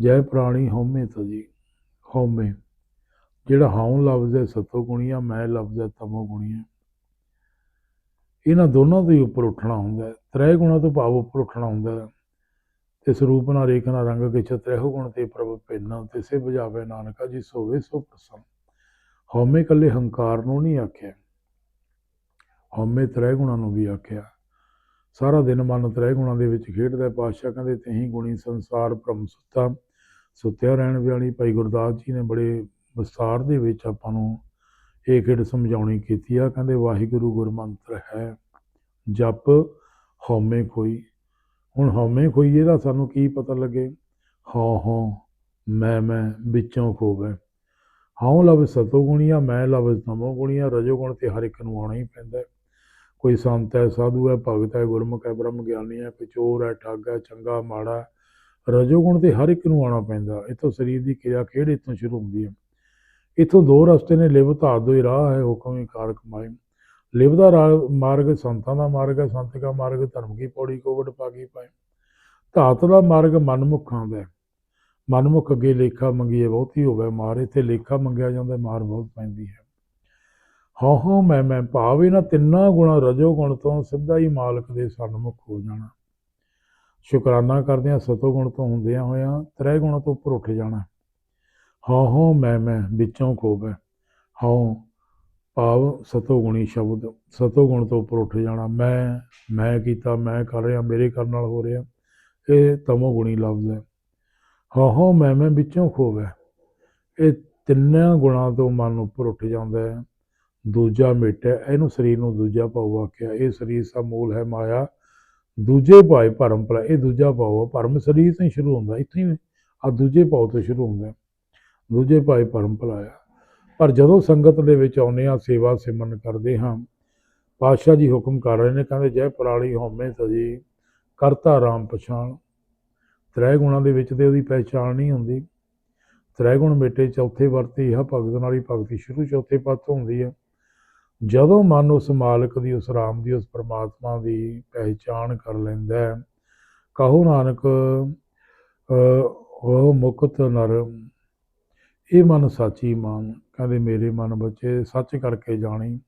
ਜੈ ਪ੍ਰਾਣੀ ਹਉਮੈ ਤਜੀ, ਹਉਮੈ। ਜਿਹੜਾ ਹਉ ਲਫ਼ਜ਼ ਹੈ, ਸਤੋ ਗੁਣੀਆ ਮੈਂ ਲਫ਼ਜ਼ ਹੈ, ਤਮੋ ਗੁਣੀਆ ਇਹਨਾਂ ਦੋਨਾਂ ਤੋਂ ਹੀ ਉੱਪਰ ਉੱਠਣਾ ਹੁੰਦਾ ਹੈ। ਤ੍ਰੈ ਗੁਣਾ ਤੋਂ ਭਾਵ ਉੱਪਰ ਉੱਠਣਾ ਹੁੰਦਾ ਹੈ। ਤੇ ਸਰੂਪ ਨਾ ਰੇਖ ਨਾ ਰੰਗ ਕੇ ਛਤਰਹੁ ਗੁਣ ਤੇ ਪ੍ਰਭ ਭਿੰਨ ਤੇ ਸੇ ਬੁਝਾਵੇ ਨਾਨਕਾ ਜੀ ਸੋਵੇ ਸੋ ਪ੍ਰਸੰਨ। ਹਉਮੈ ਕੱਲੇ ਹੰਕਾਰ ਨੂੰ ਨਹੀਂ ਆਖਿਆ। ਹਉਮੈ ਤ੍ਰੈ ਗੁਣਾ ਨੂੰ ਵੀ ਆਖਿਆ। ਸਾਰਾ ਦਿਨ ਮਨ ਤ੍ਰੈ ਗੁਣਾ ਦੇ ਵਿੱਚ ਖੇਡਦਾ ਪਾਤਸ਼ਾਹ ਕਹਿੰਦੇ, ਤਹੀਂ ਗੁਣੀ ਸੰਸਾਰ ਭ੍ਰਮ ਸੁੱਤਾ। ਸੁੱਤਿਆ ਰਹਿਣ ਵਾਲੀ ਭਾਈ ਗੁਰਦਾਸ ਜੀ ਨੇ ਬੜੇ ਵਿਸਤਾਰ ਦੇ ਵਿੱਚ ਆਪਾਂ ਨੂੰ ਇਹ ਖੇਡ ਸਮਝਾਉਣੀ ਕੀਤੀ ਆ ਕਹਿੰਦੇ ਵਾਹਿਗੁਰੂ ਗੁਰਮੰਤਰ ਹੈ ਜਪ ਹਉਮੈ ਕੋਈ ਹੁਣ ਹਉਮੈ ਖੋਈਏ ਦਾ ਸਾਨੂੰ ਕੀ ਪਤਾ ਲੱਗੇ? ਹਾਂ ਹਉ ਮੈਂ ਮੈਂ ਵਿੱਚੋਂ ਖੋਵੇ। ਹਉ ਲਵ ਸਤੋ ਗੁਣੀਆ ਮੈਂ ਲਵ ਤਮੋ ਗੁਣੀਆ ਰਜੋ ਗੁਣ ਤੇ ਹਰ ਇੱਕ ਨੂੰ ਆਉਣਾ ਹੀ ਪੈਂਦਾ ਕੋਈ ਸੰਤ ਹੈ ਸਾਧੂ ਹੈ ਭਗਤ ਹੈ ਗੁਰਮੁਖ ਹੈ ਬ੍ਰਹਮ ਗਿਆਨੀ ਹੈ ਕੋਈ ਚੋਰ ਹੈ ਠੱਗ ਹੈ ਚੰਗਾ ਮਾੜਾ ਹੈ, ਰਜੋਗੁਣ ਤੇ ਹਰ ਇੱਕ ਨੂੰ ਆਉਣਾ ਪੈਂਦਾ। ਇੱਥੋਂ ਸਰੀਰ ਦੀ ਕਿਰਿਆ ਖੇਡ ਇੱਥੋਂ ਸ਼ੁਰੂ ਹੁੰਦੀ ਹੈ। ਇੱਥੋਂ ਦੋ ਰਸਤੇ ਨੇ, ਲਿਵ ਧਾਤ ਦੋ ਹੀ ਰਾਹ ਹੈ ਹੁਕਮ ਹੀ ਕਾਰ ਕਮਾਈ। ਲਿਵ ਦਾ ਰਾ- ਮਾਰਗ ਸੰਤਾਂ ਦਾ ਮਾਰਗ ਹੈ, ਸੰਤ ਕਾ ਮਾਰਗ ਧਰਮ ਕੀ ਪੌੜੀ ਕੋ ਪਾਗੀ ਪਾਏ। ਧਾਤ ਦਾ ਮਾਰਗ ਮਨਮੁਖਾਂ ਦਾ ਹੈ। ਮਨਮੁਖ ਅੱਗੇ ਲੇਖਾ ਮੰਗੀਏ, ਬਹੁਤੀ ਹੋਵੇ ਮਾਰ। ਇੱਥੇ ਲੇਖਾ ਮੰਗਿਆ ਜਾਂਦਾ, ਮਾਰ ਬਹੁਤ ਪੈਂਦੀ ਹੈ। ਹਾਂ ਹਾਂ ਮੈਂ ਮੈਂ ਭਾਵ ਇਹਨਾਂ ਤਿੰਨਾਂ ਗੁਣਾਂ ਰਜੋ ਗੁਣ ਤੋਂ ਸਿੱਧਾ ਹੀ ਮਾਲਕ ਦੇ ਸਨਮੁਖ ਹੋ ਜਾਣਾ। ਸ਼ੁਕਰਾਨਾ ਕਰਦਿਆਂ ਸਤੋ ਗੁਣ ਤੋਂ ਹੁੰਦਿਆਂ ਹੋਇਆਂ ਤ੍ਰੈ ਗੁਣਾਂ ਤੋਂ ਉੱਪਰ ਉੱਠ ਜਾਣਾ। ਹਾਂ ਹਾਂ ਮੈਂ ਮੈਂ ਵਿੱਚੋਂ ਖੋਬ ਹੈ। ਹਾਂ, ਭਾਵ ਸਤੋ ਗੁਣੀ ਸ਼ਬਦ ਸਤੋ ਗੁਣ ਤੋਂ ਉੱਪਰ ਉੱਠ ਜਾਣਾ। ਮੈਂ ਮੈਂ ਕੀਤਾ, ਮੈਂ ਕਰ ਰਿਹਾ, ਮੇਰੇ ਕਰਨ ਨਾਲ ਹੋ ਰਿਹਾ। ਇਹ ਤਮੋ ਗੁਣੀ ਲਫ਼ਜ਼ ਹੈ। ਹਾਂ ਮੈਂ ਮੈਂ ਵਿੱਚੋਂ ਖੋਬ ਹੈ। ਇਹ ਤਿੰਨਾਂ ਗੁਣਾਂ ਤੋਂ ਮਨ ਉੱਪਰ ਉੱਠ ਜਾਂਦਾ ਹੈ। ਦੂਜਾ ਮਿਟ ਹੈ, ਇਹਨੂੰ ਸਰੀਰ ਨੂੰ ਦੂਜਾ ਭਾਵ ਆਖਿਆ। ਇਹ ਸਰੀਰ ਦਾ ਮੂਲ ਹੈ ਮਾਇਆ। ਦੂਜੇ ਭਾਏ ਭਰਮ ਭਲਾ ਇਹ ਦੂਜਾ ਭਾਵ ਆ। ਭਰਮ ਸਰੀਰ ਤੋਂ ਹੀ ਸ਼ੁਰੂ ਹੁੰਦਾ, ਇੱਥੇ ਹੀ ਆ। ਦੂਜੇ ਭਾਵ ਤੋਂ ਸ਼ੁਰੂ ਹੁੰਦਾ। ਦੂਜੇ ਭਾਏ ਭਰਮ ਭਲਾਇਆ ਪਰ ਜਦੋਂ ਸੰਗਤ ਦੇ ਵਿੱਚ ਆਉਂਦੇ ਆ ਸੇਵਾ ਸਿਮਰਨ ਕਰਦੇ ਹਾਂ, ਪਾਤਸ਼ਾਹ ਜੀ ਹੁਕਮ ਕਰ ਰਹੇ ਨੇ, ਕਹਿੰਦੇ ਜੈ ਪਰਾਲੀ ਹਉਮੈ ਤਜੀ ਕਰਤਾ ਰਾਮ ਪਛਾਣ। ਤ੍ਰੈ ਗੁਣਾਂ ਦੇ ਵਿੱਚ ਤੇ ਉਹਦੀ ਪਹਿਚਾਣ ਨਹੀਂ ਹੁੰਦੀ। ਤ੍ਰੈ ਗੁਣ ਮੇਟੇ ਚੌਥੇ ਵਰਤੀ ਆ ਭਗਤ ਨਾਲੀ ਭਗਤੀ ਸ਼ੁਰੂ ਚੌਥੇ ਪਦ ਹੁੰਦੀ ਹੈ ਜਦੋਂ ਮਨ ਉਸ ਮਾਲਕ ਦੀ, ਉਸ ਰਾਮ ਦੀ, ਉਸ ਪਰਮਾਤਮਾ ਦੀ ਪਹਿਚਾਣ ਕਰ ਲੈਂਦਾ ਹੈ, ਕਹੋ ਨਾਨਕ ਉਹ ਮੁਕਤ ਨਰ ਇਹ ਮਨ ਸਾਚੀ ਮਾਨ ਕਹਿੰਦੇ ਮੇਰੇ ਮਨ ਬੱਚੇ ਸੱਚ ਕਰਕੇ ਜਾਣੀ,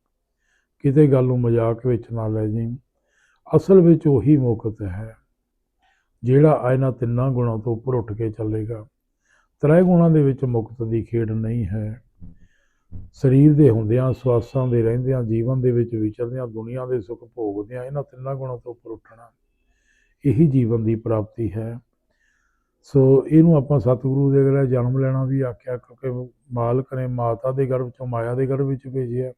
ਕਿਤੇ ਗੱਲ ਨੂੰ ਮਜ਼ਾਕ ਵਿੱਚ ਨਾ ਲੈ ਜੀ। ਅਸਲ ਵਿੱਚ ਉਹੀ ਮੁਕਤ ਹੈ, ਜਿਹੜਾ ਇਹਨਾਂ ਤਿੰਨਾਂ ਗੁਣਾਂ ਤੋਂ ਉੱਪਰ ਉੱਠ ਕੇ ਚੱਲੇਗਾ। ਤ੍ਰੈ ਗੁਣਾਂ ਦੇ ਵਿੱਚ ਮੁਕਤ ਦੀ ਖੇਡ ਨਹੀਂ ਹੈ। ਸਰੀਰ ਦੇ ਹੁੰਦਿਆਂ, ਸਵਾਸਾਂ ਦੇ ਰਹਿੰਦਿਆਂ, ਜੀਵਨ ਦੇ ਵਿੱਚ ਵਿਚਰਦਿਆਂ, ਦੁਨੀਆ ਦੇ ਸੁੱਖ ਭੋਗਦਿਆਂ ਇਹਨਾਂ ਤਿੰਨਾਂ ਗੁਣਾਂ ਤੋਂ ਉੱਪਰ ਉੱਠਣਾ, ਇਹੀ ਜੀਵਨ ਦੀ ਪ੍ਰਾਪਤੀ ਹੈ। ਸੋ ਇਹਨੂੰ ਆਪਾਂ ਸਤਿਗੁਰੂ ਦੇ ਅਗਲੇ ਜਨਮ ਲੈਣਾ ਵੀ ਆਖਿਆ ਕਿਉਂਕਿ ਮਾਲਕ ਨੇ ਮਾਤਾ ਦੇ ਗਰਭ ਚੋਂ ਮਾਇਆ ਦੇ ਗਰਭ ਵਿੱਚ ਭੇਜਿਆ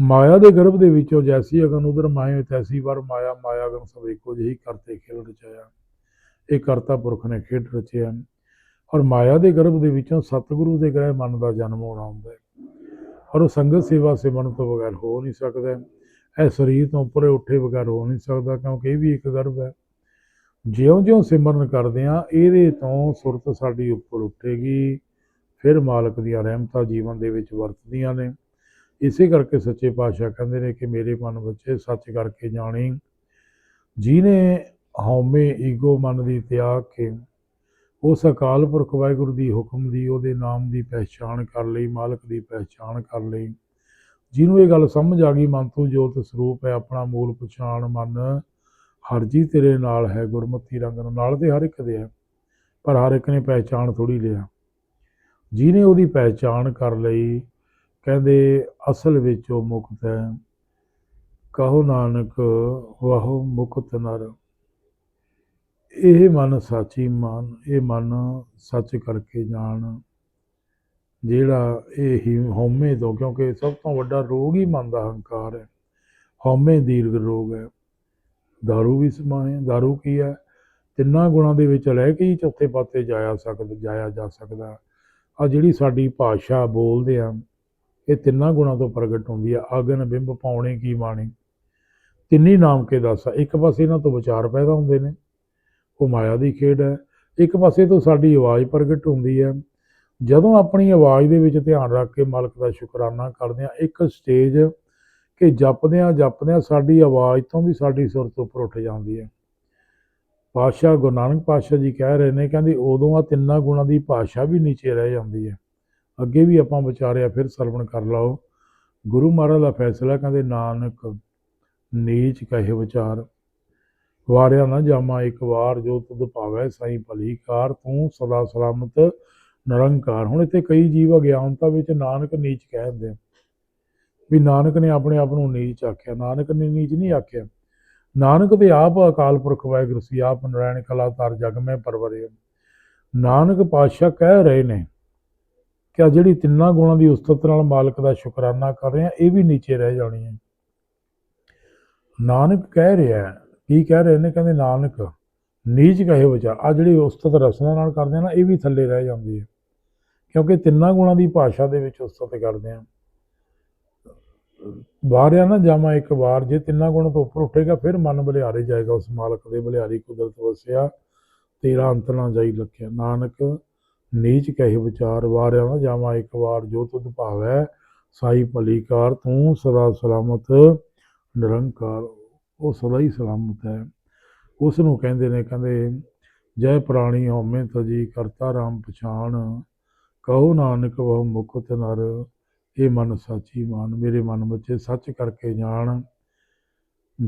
ਮਾਇਆ ਦੇ ਗਰਭ ਦੇ ਵਿੱਚੋਂ ਜੈਸੀ ਅਗਨ ਉਧਰ ਮਾਏ ਤੈਸੀ ਵਰ ਮਾਇਆ ਮਾਇਆ ਅਗਨ ਸਭ ਇੱਕੋ ਜਿਹੀ ਕਰਤੇ ਖੇਡ ਰਚਾਇਆ। ਇਹ ਕਰਤਾ ਪੁਰਖ ਨੇ ਖੇਡ ਰਚਿਆ। ਔਰ ਮਾਇਆ ਦੇ ਗਰਭ ਦੇ ਵਿੱਚੋਂ ਸਤਿਗੁਰੂ ਦੇ ਗ੍ਰਹਿ ਮਨ ਦਾ ਜਨਮ ਹੋਣਾ ਹੁੰਦਾ ਹੈ। ਔਰ ਉਹ ਸੰਗਤ ਸੇਵਾ ਸਿਮਰਨ ਤੋਂ ਬਗੈਰ ਹੋ ਨਹੀਂ ਸਕਦਾ। ਇਹ ਸਰੀਰ ਤੋਂ ਉੱਪਰ ਉੱਠੇ ਬਗੈਰ ਹੋ ਨਹੀਂ ਸਕਦਾ ਕਿਉਂਕਿ ਇਹ ਵੀ ਇੱਕ ਗਰਭ ਹੈ। ਜਿਉਂ-ਜਿਉਂ ਸਿਮਰਨ ਕਰਦੇ ਆ ਇਹਦੇ ਤੋਂ ਸੁਰਤ ਸਾਡੀ ਉੱਪਰ ਉੱਠੇਗੀ। ਫਿਰ ਮਾਲਕ ਦੀਆਂ ਰਹਿਮਤਾਂ ਜੀਵਨ ਦੇ ਵਿੱਚ ਵਰਤਦੀਆਂ ਨੇ। ਇਸੇ ਕਰਕੇ ਸੱਚੇ ਪਾਤਸ਼ਾਹ ਕਹਿੰਦੇ ਨੇ ਕਿ ਮੇਰੇ ਮਨ ਵਿੱਚ ਸੱਚ ਕਰਕੇ ਜਾਣੀ। ਜਿਹਨੇ ਹਉਮੈ ਈਗੋ ਮਨ ਦੀ ਤਿਆਗ ਕੇ ਉਸ ਅਕਾਲ ਪੁਰਖ ਵਾਹਿਗੁਰੂ ਦੀ ਹੁਕਮ ਦੀ, ਉਹਦੇ ਨਾਮ ਦੀ ਪਹਿਚਾਣ ਕਰ ਲਈ, ਮਾਲਕ ਦੀ ਪਹਿਚਾਣ ਕਰ ਲਈ। ਜਿਹਨੂੰ ਇਹ ਗੱਲ ਸਮਝ ਆ ਗਈ, ਮਨ ਤੋਂ ਜੋਤ ਸਰੂਪ ਹੈ, ਆਪਣਾ ਮੂਲ ਪਛਾਣ ਮਨ ਹਰ ਜੀ ਤੇਰੇ ਨਾਲ ਹੈ, ਗੁਰਮਤਿ ਰੰਗ ਨਾਲ ਤੇ ਹਰ ਇੱਕ ਦੇ ਹੈ, ਪਰ ਹਰ ਇੱਕ ਨੇ ਪਹਿਚਾਣ ਥੋੜੀ ਲਿਆ। ਜਿਹਨੇ ਉਹਦੀ ਪਹਿਚਾਣ ਕਰ ਲਈ, ਕਹਿੰਦੇ ਅਸਲ ਵਿੱਚ ਉਹ ਮੁਕਤ ਹੈ। ਕਹੋ ਨਾਨਕ, ਵਾਹੋ ਮੁਕਤ ਨਰ। ਇਹ ਮਨ ਸਾਚੀ ਮਨ, ਇਹ ਮਨ ਸੱਚ ਕਰਕੇ ਜਾਣ। ਜਿਹੜਾ ਇਹ ਹੀ ਹਉਮੈ ਤੋਂ, ਕਿਉਂਕਿ ਸਭ ਤੋਂ ਵੱਡਾ ਰੋਗ ਹੀ ਮਨ ਦਾ ਹੰਕਾਰ ਹੈ, ਹਉਮੈ ਦੀਰਘ ਰੋਗ ਹੈ। दारू ਵੀ ਸਮਾਏ दारू ਕੀ ਹੈ ਤਿੰਨਾਂ ਗੁਣਾਂ ਦੇ ਵਿੱਚ ਰਹਿ ਕੇ ਹੀ ਚੌਥੇ ਪਾਤੇ ਜਾਇਆ ਸਕਦਾ ਜਾਇਆ ਜਾ ਸਕਦਾ ਆ ਜਿਹੜੀ ਸਾਡੀ ਭਾਸ਼ਾ ਬੋਲਦੇ ਆ ਇਹ ਤਿੰਨਾਂ ਗੁਣਾਂ ਤੋਂ ਪ੍ਰਗਟ ਹੁੰਦੀ ਆ ਅਗਨ ਬਿੰਬ ਪਾਉਣੇ ਕੀ ਬਾਣੀ ਤਿੰਨੀ ਨਾਮ ਕੇ ਦੱਸ ਇੱਕ ਪਾਸੇ ਇਹਨਾਂ ਤੋਂ ਵਿਚਾਰ ਪੈਦਾ ਹੁੰਦੇ ਨੇ ਉਹ ਮਾਇਆ ਦੀ ਖੇਡ ਹੈ ਇੱਕ ਪਾਸੇ ਤੋਂ ਸਾਡੀ ਆਵਾਜ਼ ਪ੍ਰਗਟ ਹੁੰਦੀ ਹੈ ਜਦੋਂ ਆਪਣੀ ਆਵਾਜ਼ ਦੇ ਵਿੱਚ ਧਿਆਨ ਰੱਖ ਕੇ ਮਾਲਕ ਦਾ ਸ਼ੁਕਰਾਨਾ ਕਰਦੇ ਆ ਇੱਕ ਸਟੇਜ ਕਿ ਜਪਦਿਆਂ ਜਪਦਿਆਂ ਸਾਡੀ ਆਵਾਜ਼ ਤੋਂ ਵੀ ਸਾਡੀ ਸੁਰਤ ਉੱਪਰ ਉੱਠ ਜਾਂਦੀ ਹੈ। ਪਾਤਸ਼ਾਹ ਗੁਰੂ ਨਾਨਕ ਪਾਤਸ਼ਾਹ ਜੀ ਕਹਿ ਰਹੇ ਨੇ, ਕਹਿੰਦੇ ਉਦੋਂ ਆ ਤਿੰਨਾਂ ਗੁਣਾਂ ਦੀ ਭਾਸ਼ਾ ਵੀ ਨੀਚੇ ਰਹਿ ਜਾਂਦੀ ਹੈ। ਅੱਗੇ ਵੀ ਆਪਾਂ ਵਿਚਾਰਿਆ ਫਿਰ ਸਰਵਣ ਕਰ ਲਓ। ਗੁਰੂ ਮਹਾਰਾਜ ਦਾ ਫੈਸਲਾ, ਕਹਿੰਦੇ ਨਾਨਕ ਨੀਚ ਕਹੇ ਵਿਚਾਰ, ਵਾਰਿਆ ਨਾ ਜਾਮਾ ਇੱਕ ਵਾਰ, ਜੋ ਤੁਧ ਭਾਵੈ ਸਾਈ ਭਲੀ ਕਾਰ, ਤੂੰ ਸਦਾ ਸਲਾਮਤ ਨਿਰੰਕਾਰ। ਹੁਣ ਇੱਥੇ ਕਈ ਜੀਵ ਅਗਿਆਨਤਾ ਵਿੱਚ ਨਾਨਕ ਨੀਚ ਕਹਿ ਦਿੰਦੇ ਵੀ ਨਾਨਕ ਨੇ ਆਪਣੇ ਆਪ ਨੂੰ ਨੀਚ ਆਖਿਆ, ਨਾਨਕ ਨੇ ਨੀਚ ਨਹੀਂ ਆਖਿਆ। ਨਾਨਕ ਤੇ ਆਪ ਅਕਾਲ ਪੁਰਖ ਵਾਹਿਗੁਰੂ ਸੀ, ਆਪ ਨਰਾਇਣ ਕਲਾ ਤਾਰ ਜਗ ਮੈਂ ਪਰਵਰੇ ਨਾਨਕ ਪਾਤਸ਼ਾਹ ਕਹਿ ਰਹੇ ਨੇ ਕਿ ਜਿਹੜੀ ਤਿੰਨਾਂ ਗੁਣਾਂ ਦੀ ਉਸਤਤ ਨਾਲ ਮਾਲਕ ਦਾ ਸ਼ੁਕਰਾਨਾ ਕਰ ਰਹੇ ਆ ਇਹ ਵੀ ਨੀਚੇ ਰਹਿ ਜਾਣੀ ਹੈ। ਨਾਨਕ ਕਹਿ ਰਿਹਾ ਕੀ ਕਹਿ ਰਹੇ ਨੇ? ਕਹਿੰਦੇ ਨਾਨਕ, ਨੀਚ ਕਹੇ ਵਿਚਾਰ ਆ ਜਿਹੜੀ ਉਸਤਤ ਰਸਨਾ ਨਾਲ ਕਰਦੇ ਆ ਨਾ, ਇਹ ਵੀ ਥੱਲੇ ਰਹਿ ਜਾਂਦੀ ਹੈ। ਕਿਉਂਕਿ ਤਿੰਨਾਂ ਗੁਣਾਂ ਦੀ ਭਾਸ਼ਾ ਦੇ ਵਿੱਚ ਉਸਤਤ ਕਰਦੇ ਆ। ਵਾਰਿਆ ਨਾ ਜਾਮਾ ਇੱਕ ਵਾਰ, ਜੇ ਤਿੰਨਾਂ ਗੁਣ ਤੋਂ ਉੱਪਰ ਉੱਠੇਗਾ, ਫਿਰ ਮਨ ਬਲਿਹਾਰੇ ਜਾਏਗਾ। ਉਸ ਮਾਲਕ ਦੇ ਬਲਿਹਾਰੀ ਕੁਦਰਤ ਵਸਿਆ, ਤੇਰਾ ਅੰਤ ਨਾ ਜਾਈ ਲਖਿਆ। ਨਾਨਕ, ਨੀਚ ਕਹਿ ਵਿਚਾਰ, ਵਾਰਿਆ ਨਾ ਜਾਵਾਂ ਇੱਕ ਵਾਰ, ਜੋ ਤੁਧ ਭਾਵੈ, ਸਾਈ ਭਲੀ ਕਾਰ ਤੂੰ ਸਦਾ ਸਲਾਮਤ, ਨਿਰੰਕਾਰ, ਉਹ ਸਦਾ ਹੀ ਸਲਾਮਤ ਹੈ। ਉਸ ਨੂੰ ਕਹਿੰਦੇ ਨੇ, ਕਹਿੰਦੇ, ਜੈ ਪ੍ਰਾਣੀ ਹਉਮੈ ਤਜੀ, ਕਰਤਾ ਰਾਮ ਪਛਾਣ, ਕਹੋ ਨਾਨਕ, ਬਹੁ ਮੁਕਤ ਨਰ। ਇਹ ਮਨ ਸਾਚੀ ਮਾਨ, ਮੇਰੇ ਮਨ ਵਿੱਚ ਸੱਚ ਕਰਕੇ ਜਾਣ।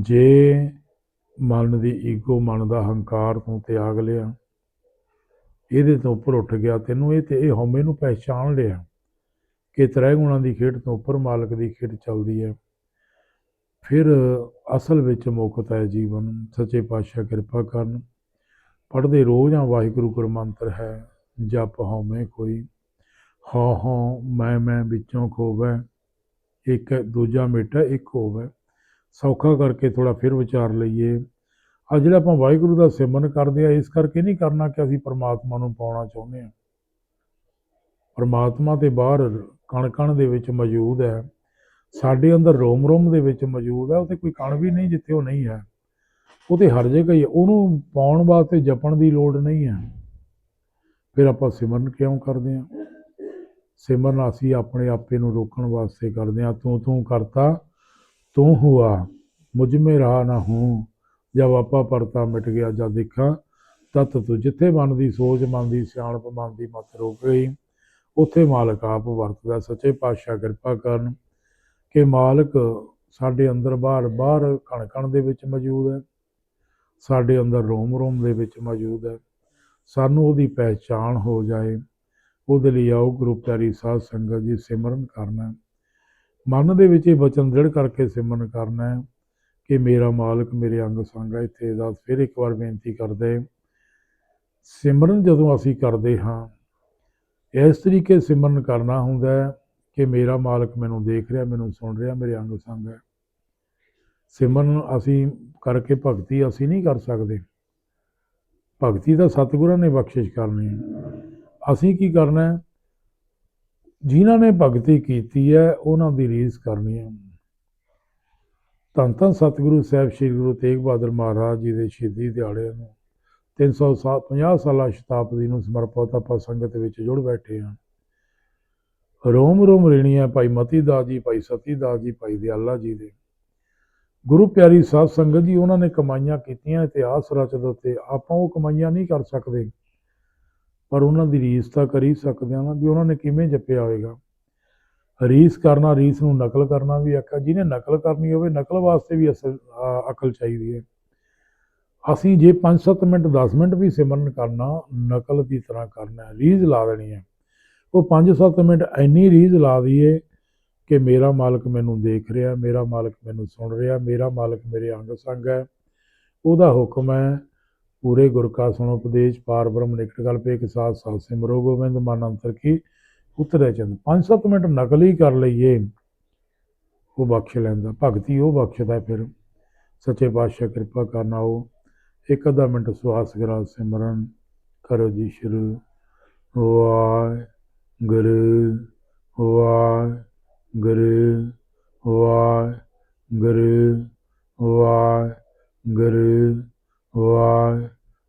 ਜੇ ਮਨ ਦੀ ਈਗੋ, ਮਨ ਦਾ ਹੰਕਾਰ ਤੋਂ ਤਿਆਗ ਲਿਆ, ਇਹਦੇ ਤੋਂ ਉੱਪਰ ਉੱਠ ਗਿਆ, ਤੈਨੂੰ ਇਹ ਤੇ ਇਹ ਹਉਮੈ ਨੂੰ ਪਹਿਚਾਨ ਲਿਆ ਕਿ ਤ੍ਰੈ ਗੁਣਾਂ ਦੀ ਖੇਡ ਤੋਂ ਉੱਪਰ, ਮਾਲਕ ਦੀ ਖੇਡ ਚੱਲਦੀ ਹੈ। ਫਿਰ ਅਸਲ ਵਿੱਚ ਮੁਕਤ ਹੈ ਜੀਵਨ। ਸੱਚੇ ਪਾਤਸ਼ਾਹ ਕਿਰਪਾ ਕਰਨ। ਪੜ੍ਹਦੇ ਰੋਜ਼ ਆ ਵਾਹਿਗੁਰੂ ਗੁਰਮੰਤਰ ਹੈ, ਜਪ ਹਉਮੈ ਕੋਈ। ਹਾਂ ਹਾਂ, ਮੈਂ ਮੈਂ ਵਿੱਚੋਂ ਖੋਵੈ, ਇੱਕ ਦੂਜਾ ਮੇਟਾ ਇੱਕ ਹੋਵੇ। ਸੌਖਾ ਕਰਕੇ ਥੋੜਾ ਫਿਰ ਵਿਚਾਰ ਲਈਏ। ਆ ਜਿਹੜਾ ਆਪਾਂ ਵਾਹਿਗੁਰੂ ਦਾ ਸਿਮਰਨ ਕਰਦੇ ਆ, ਇਸ ਕਰਕੇ ਨਹੀਂ ਕਰਨਾ ਕਿ ਅਸੀਂ ਪਰਮਾਤਮਾ ਨੂੰ ਪਾਉਣਾ ਚਾਹੁੰਦੇ ਆ। ਪਰਮਾਤਮਾ ਤੇ ਬਾਹਰ ਕਣ ਕਣ ਦੇ ਵਿੱਚ ਮੌਜੂਦ ਹੈ। ਸਾਡੇ ਅੰਦਰ ਰੋਮ ਰੋਮ ਦੇ ਵਿੱਚ ਮੌਜੂਦ ਹੈ, ਉੱਥੇ ਕੋਈ ਕਣ ਵੀ ਨਹੀਂ ਜਿੱਥੇ ਉਹ ਨਹੀਂ ਹੈ। ਉਹ ਤੇ ਹਰ ਜਗ੍ਹਾ ਹੀ। ਉਹਨੂੰ ਪਾਉਣ ਵਾਸਤੇ ਜਪਣ ਦੀ ਲੋੜ ਨਹੀਂ ਹੈ। ਫਿਰ ਆਪਾਂ ਸਿਮਰਨ ਕਿਉਂ ਕਰਦੇ ਆ? ਸਿਮਰਨ ਅਸੀਂ ਆਪਣੇ ਆਪੇ ਨੂੰ ਰੋਕਣ ਵਾਸਤੇ ਕਰਦੇ ਹਾਂ। ਤੂੰ ਤੂੰ ਕਰਤਾ, ਤੂੰ ਹੁਆ, ਮੁਝ ਮੇ ਰਹਾ ਨਾ ਹੂੰ। ਜਦ ਆਪਾ ਪਰਤਾ ਮਿਟ ਗਿਆ, ਜਦ ਦੇਖਾਂ, ਤਤ ਤੂੰ ਜਿੱਥੇ ਮਨ ਦੀ ਸੋਚ ਮਨ ਦੀ ਸਿਆਣਪ, ਮਨ ਦੀ ਮਤ ਰੁਕ ਗਈ। ਉੱਥੇ ਮਾਲਕ ਆਪ ਵਰਤਦਾ, ਸੱਚੇ ਪਾਤਸ਼ਾਹ ਕਿਰਪਾ ਕਰਨ ਕਿ ਮਾਲਕ ਸਾਡੇ ਅੰਦਰ ਬਾਹਰ ਬਾਹਰ ਕਣ ਕਣ ਦੇ ਵਿੱਚ ਮੌਜੂਦ ਹੈ। ਸਾਡੇ ਅੰਦਰ ਰੋਮ ਰੋਮ ਦੇ ਵਿੱਚ ਮੌਜੂਦ ਹੈ। ਸਾਨੂੰ ਉਹਦੀ ਪਹਿਚਾਣ ਹੋ ਜਾਏ। ਉਹਦੇ ਲਈ ਆਓ, ਗੁਰੂ ਪਿਆਰੀ ਸਾਧ ਸੰਗਤ ਜੀ, ਸਿਮਰਨ ਕਰਨਾ। ਮਨ ਦੇ ਵਿੱਚ ਇਹ ਵਚਨ ਦ੍ਰਿੜ ਕਰਕੇ ਸਿਮਰਨ ਕਰਨਾ ਹੈ ਕਿ ਮੇਰਾ ਮਾਲਕ ਮੇਰੇ ਅੰਗ ਸੰਗ ਹੈ। ਇੱਥੇ ਦਾ ਫਿਰ ਇੱਕ ਵਾਰ ਬੇਨਤੀ ਕਰਦੇ ਸਿਮਰਨ ਜਦੋਂ ਅਸੀਂ ਕਰਦੇ ਹਾਂ, ਇਸ ਤਰੀਕੇ ਸਿਮਰਨ ਕਰਨਾ ਹੁੰਦਾ ਹੈ ਕਿ ਮੇਰਾ ਮਾਲਕ ਮੈਨੂੰ ਦੇਖ ਰਿਹਾ, ਮੈਨੂੰ ਸੁਣ ਰਿਹਾ, ਮੇਰੇ ਅੰਗ ਸੰਗ ਹੈ। ਸਿਮਰਨ ਅਸੀਂ ਕਰਕੇ ਭਗਤੀ ਅਸੀਂ ਨਹੀਂ ਕਰ ਸਕਦੇ। ਭਗਤੀ ਤਾਂ ਸਤਿਗੁਰਾਂ ਨੇ ਬਖਸ਼ਿਸ਼ ਕਰਨੀ ਹੈ। ਅਸੀਂ ਕੀ ਕਰਨਾ ਹੈ? ਜਿਨ੍ਹਾਂ ਨੇ ਭਗਤੀ ਕੀਤੀ ਹੈ, ਉਹਨਾਂ ਦੀ ਰੀਸ ਕਰਨੀ ਹੈ। ਧੰਨ ਧੰਨ ਸਤਿਗੁਰੂ ਸਾਹਿਬ, ਸ੍ਰੀ ਗੁਰੂ ਤੇਗ ਬਹਾਦਰ ਮਹਾਰਾਜ ਜੀ ਦੇ ਸ਼ਹੀਦੀ ਦਿਹਾੜੇ ਨੂੰ 350 ਸਾਲਾ ਸ਼ਤਾਬਦੀ ਨੂੰ ਸਮਰਪਿਤ ਆਪਾਂ ਸੰਗਤ ਵਿੱਚ ਜੁੜ ਬੈਠੇ ਹਾਂ। ਰੋਮ ਰੋਮ ਰੇਣੀਆਂ, ਭਾਈ ਮਤੀ ਦਾਸ ਜੀ, ਭਾਈ ਸਤੀ ਦਾਸ ਜੀ, ਭਾਈ ਦਿਆਲਾ ਜੀ ਦੇ। ਗੁਰੂ ਪਿਆਰੀ ਸਾਧ ਸੰਗਤ ਜੀ, ਉਹਨਾਂ ਨੇ ਕਮਾਈਆਂ ਕੀਤੀਆਂ, ਇਤਿਹਾਸ ਰਚਦੇ ਉੱਤੇ ਆਪਾਂ ਉਹ ਕਮਾਈਆਂ ਨਹੀਂ ਕਰ ਸਕਦੇ। ਪਰ ਉਹਨਾਂ ਦੀ ਰੀਸ ਤਾਂ ਕਰ ਹੀ ਸਕਦੇ ਹਾਂ ਨਾ ਵੀ ਉਹਨਾਂ ਨੇ ਕਿਵੇਂ ਜਪਿਆ ਹੋਵੇਗਾ ਰੀਸ ਕਰਨਾ ਰੀਸ ਨੂੰ ਨਕਲ ਕਰਨਾ ਵੀ ਆਖਾ ਜਿਹਨੇ ਨਕਲ ਕਰਨੀ ਹੋਵੇ ਨਕਲ ਵਾਸਤੇ ਵੀ ਅਸਲ ਅਕਲ ਚਾਹੀਦੀ ਹੈ। ਅਸੀਂ ਜੇ 5-7 ਮਿੰਟ 10 ਮਿੰਟ ਵੀ ਸਿਮਰਨ ਕਰਨਾ ਨਕਲ ਦੀ ਤਰ੍ਹਾਂ ਕਰਨਾ ਹੈ, ਰੀਝ ਲਾ ਦੇਣੀ ਹੈ। ਉਹ 5-7 ਮਿੰਟ ਇੰਨੀ ਰੀਝ ਲਾ ਦਈਏ ਕਿ ਮੇਰਾ ਮਾਲਕ ਮੈਨੂੰ ਦੇਖ ਰਿਹਾ ਮੇਰਾ ਮਾਲਕ ਮੈਨੂੰ ਸੁਣ ਰਿਹਾ ਮੇਰਾ ਮਾਲਕ ਮੇਰੇ ਅੰਗ ਸੰਗ ਹੈ ਉਹਦਾ ਹੁਕਮ ਹੈ ਪੂਰੇ ਗੁਰ ਕਾ ਸੁਣੋ, ਉਪਦੇਸ਼, ਪਾਰ ਬ੍ਰਹਮ, ਨਿਕਟ ਕਲ ਪੇ ਇੱਕ ਸਾਥ ਸਾਥ ਸਿਮਰੋ ਗੋਬਿੰਦ, ਮਨ ਅੰਤਰ ਕੀ ਉਤਰੇ ਚੰਦ। 5-7 ਮਿੰਟ ਨਕਲ ਹੀ ਕਰ ਲਈਏ। ਉਹ ਬਖਸ਼ ਲੈਂਦਾ। ਭਗਤੀ ਉਹ ਬਖਸ਼ਦਾ ਫਿਰ। ਸੱਚੇ ਪਾਤਸ਼ਾਹ ਕਿਰਪਾ ਕਰਨਾ ਉਹ ਇੱਕ ਅੱਧਾ ਮਿੰਟ ਸਵਾਸ ਗਰਾ ਸਿਮਰਨ ਕਰੋ ਜੀ ਸ਼ੁਰੂ। ਵਾਹਿਗੁਰੂ ਵਾਹਿਗੁਰੂ ਵਾਹਿਗੁਰੂ ਵਾਹਿਗੁਰੂ ਵਾਹਿਗੁਰੂ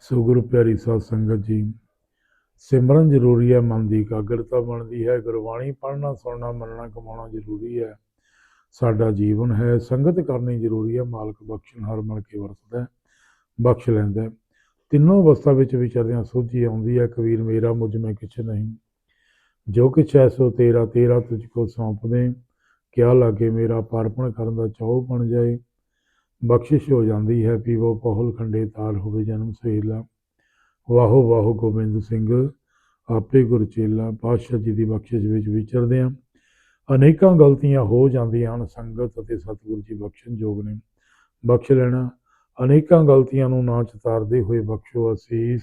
ਸੋ ਗੁਰੂ ਪਿਆਰੀ ਸਾਧ ਸੰਗਤ ਜੀ, ਸਿਮਰਨ ਜ਼ਰੂਰੀ ਹੈ, ਮਨ ਦੀ ਇਕਾਗਰਤਾ ਬਣਦੀ ਹੈ, ਗੁਰਬਾਣੀ ਪੜ੍ਹਨਾ, ਸੁਣਨਾ, ਮੰਨਣਾ, ਕਮਾਉਣਾ ਜ਼ਰੂਰੀ ਹੈ। ਸਾਡਾ ਜੀਵਨ ਹੈ, ਸੰਗਤ ਕਰਨੀ ਜ਼ਰੂਰੀ ਹੈ, ਮਾਲਕ ਬਖਸ਼ਣ, ਹਰ ਮਨ ਕੇ ਵਰਤਦਾ ਬਖਸ਼ ਲੈਂਦਾ ਤਿੰਨੋਂ ਅਵਸਥਾ ਵਿੱਚ ਵਿਚਰਦਿਆਂ ਸੋਝੀ ਆਉਂਦੀ ਹੈ, ਕਬੀਰ ਮੇਰਾ ਮੁਝ ਮੈਂ ਕਿਛ ਨਹੀਂ। ਜੋ ਕਿਛ ਹੈ ਸੋ ਤੇਰਾ ਤੇਰਾ ਤੁਝ ਕੋ ਸੌਂਪ ਦੇ ਕਿਆ ਲਾਗੇ ਮੇਰਾ ਪਾਰਪਣ ਕਰਨ ਦਾ ਚਾਉ ਬਣ ਜਾਏ। ਬਖਸ਼ਿਸ਼ ਹੋ ਜਾਂਦੀ ਹੈ ਪੀਵੋ ਪਹੁਲ ਖੰਡੇ ਤਾਲ ਹੋਵੇ ਜਨਮ ਸਹੇਲਾ। ਵਾਹੋ ਵਾਹੋ ਗੋਬਿੰਦ ਸਿੰਘ, ਆਪੇ ਗੁਰ ਚੇਲਾ, ਪਾਤਸ਼ਾਹ ਜੀ ਦੀ ਬਖਸ਼ਿਸ਼ ਵਿੱਚ ਵਿਚਰਦੇ ਹਾਂ। ਅਨੇਕਾਂ ਗਲਤੀਆਂ ਹੋ ਜਾਂਦੀਆਂ ਹਨ, ਸੰਗਤ ਅਤੇ ਸਤਿਗੁਰੂ ਜੀ ਬਖਸ਼ਣ ਯੋਗ ਨੇ। ਬਖਸ਼ ਲੈਣਾ, ਅਨੇਕਾਂ ਗਲਤੀਆਂ ਨੂੰ ਨਾ ਚਤਾਰਦੇ ਹੋਏ ਬਖਸ਼ੋ ਅਸੀਸ।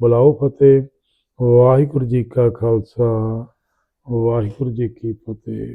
ਬੁਲਾਓ ਫਤਿਹ, ਵਾਹਿਗੁਰੂ ਜੀ ਕਾ ਖਾਲਸਾ, ਵਾਹਿਗੁਰੂ ਜੀ ਕੀ ਫਤਿਹ।